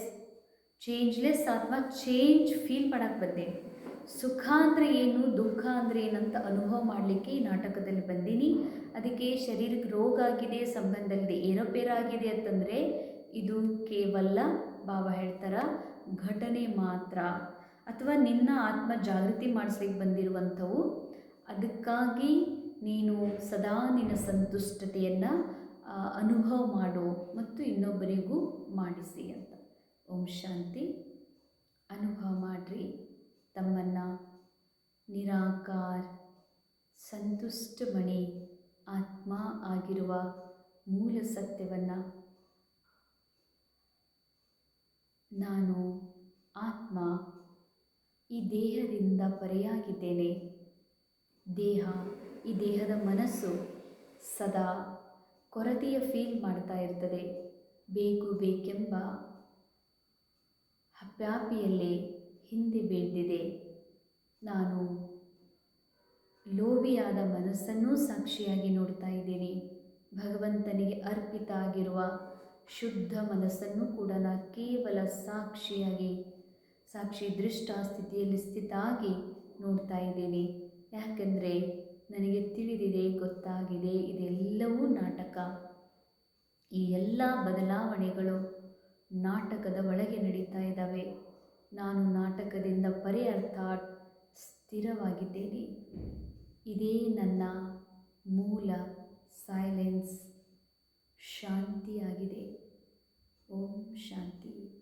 Speaker 1: ಚೇಂಜ್ಲೆಸ್ ಆತ್ಮ ಚೇಂಜ್ ಫೀಲ್ ಮಾಡೋಕ್ಕೆ ಬಂದೆ. ಸುಖ ಅಂದರೆ ಏನು, ದುಃಖ ಅಂದರೆ ಏನಂತ ಅನುಭವ ಮಾಡಲಿಕ್ಕೆ ಈ ನಾಟಕದಲ್ಲಿ ಬಂದೀನಿ. ಅದಕ್ಕೆ ಶರೀರಕ್ಕೆ ರೋಗ ಆಗಿದೆ ಸಂಬಂಧದಲ್ಲಿ ಏರೋಪೇರಾಗಿದೆ ಅಂತಂದರೆ ಇದು ಕೇವಲ ಬಾಬಾ ಹೇಳ್ತಾರ, ಘಟನೆ ಮಾತ್ರ. ಅಥವಾ ನಿನ್ನ ಆತ್ಮ ಜಾಗೃತಿ ಮಾಡಿಸ್ಲಿಕ್ಕೆ ಬಂದಿರುವಂಥವು, ಅದಕ್ಕಾಗಿ ನೀನು ಸದಾ ನಿನ್ನ ಸಂತುಷ್ಟತೆಯನ್ನು ಅನುಭವ ಮಾಡು ಮತ್ತು ಇನ್ನೊಬ್ಬರಿಗೂ ಮಾಡಿಸಿ ಅಂತ. ಓಂ ಶಾಂತಿ. ಅನುಭವ ಮಾಡಿರಿ. ತಮ್ಮನ್ನು ನಿರಾಕಾರ ಸಂತುಷ್ಟಮಣಿ ಆತ್ಮ ಆಗಿರುವ ಮೂಲ ಸತ್ಯವನ್ನು ನಾನು ಆತ್ಮ ಈ ದೇಹದಿಂದ ಪರೆಯಾಗಿದ್ದೇನೆ. ದೇಹ ಈ ದೇಹದ ಮನಸ್ಸು ಸದಾ ಕೊರತೆಯ ಫೀಲ್ ಮಾಡ್ತಾ ಇರ್ತದೆ. ಬೇಕು ಬೇಕೆಂಬ ಹಪ್ಯಾಪಿಯಲ್ಲೇ ಹಿಂದೆ ಬೀಳ್ದಿದೆ. ನಾನು ಲೋಭಿಯಾದ ಮನಸ್ಸನ್ನೂ ಸಾಕ್ಷಿಯಾಗಿ ನೋಡ್ತಾ ಇದ್ದೀನಿ. ಭಗವಂತನಿಗೆ ಅರ್ಪಿತ ಆಗಿರುವ ಶುದ್ಧ ಮನಸ್ಸನ್ನು ಕೂಡ ನಾ ಕೇವಲ ಸಾಕ್ಷಿಯಾಗಿ, ಸಾಕ್ಷಿ ದೃಷ್ಟ ಸ್ಥಿತಿಯಲ್ಲಿ ಸ್ಥಿತಾಗಿ ನೋಡ್ತಾ ಇದ್ದೀನಿ. ಯಾಕೆಂದರೆ ನನಗೆ ತಿಳಿದಿದೆ, ಗೊತ್ತಾಗಿದೆ, ಇದೆಲ್ಲವೂ ನಾಟಕ. ಈ ಎಲ್ಲ ಬದಲಾವಣೆಗಳು ನಾಟಕದ ಒಳಗೆ ನಡೀತಾ ಇದ್ದಾವೆ. ನಾನು ನಾಟಕದಿಂದ ಪರಿ ಅರ್ಥಾತ್ ಸ್ಥಿರವಾಗಿದ್ದೇನೆ. ಇದೇ ನನ್ನ ಮೂಲ ಸೈಲೆನ್ಸ್. ಶಾಂತಿಯಾಗಿದೆ. ಓಂ ಶಾಂತಿ.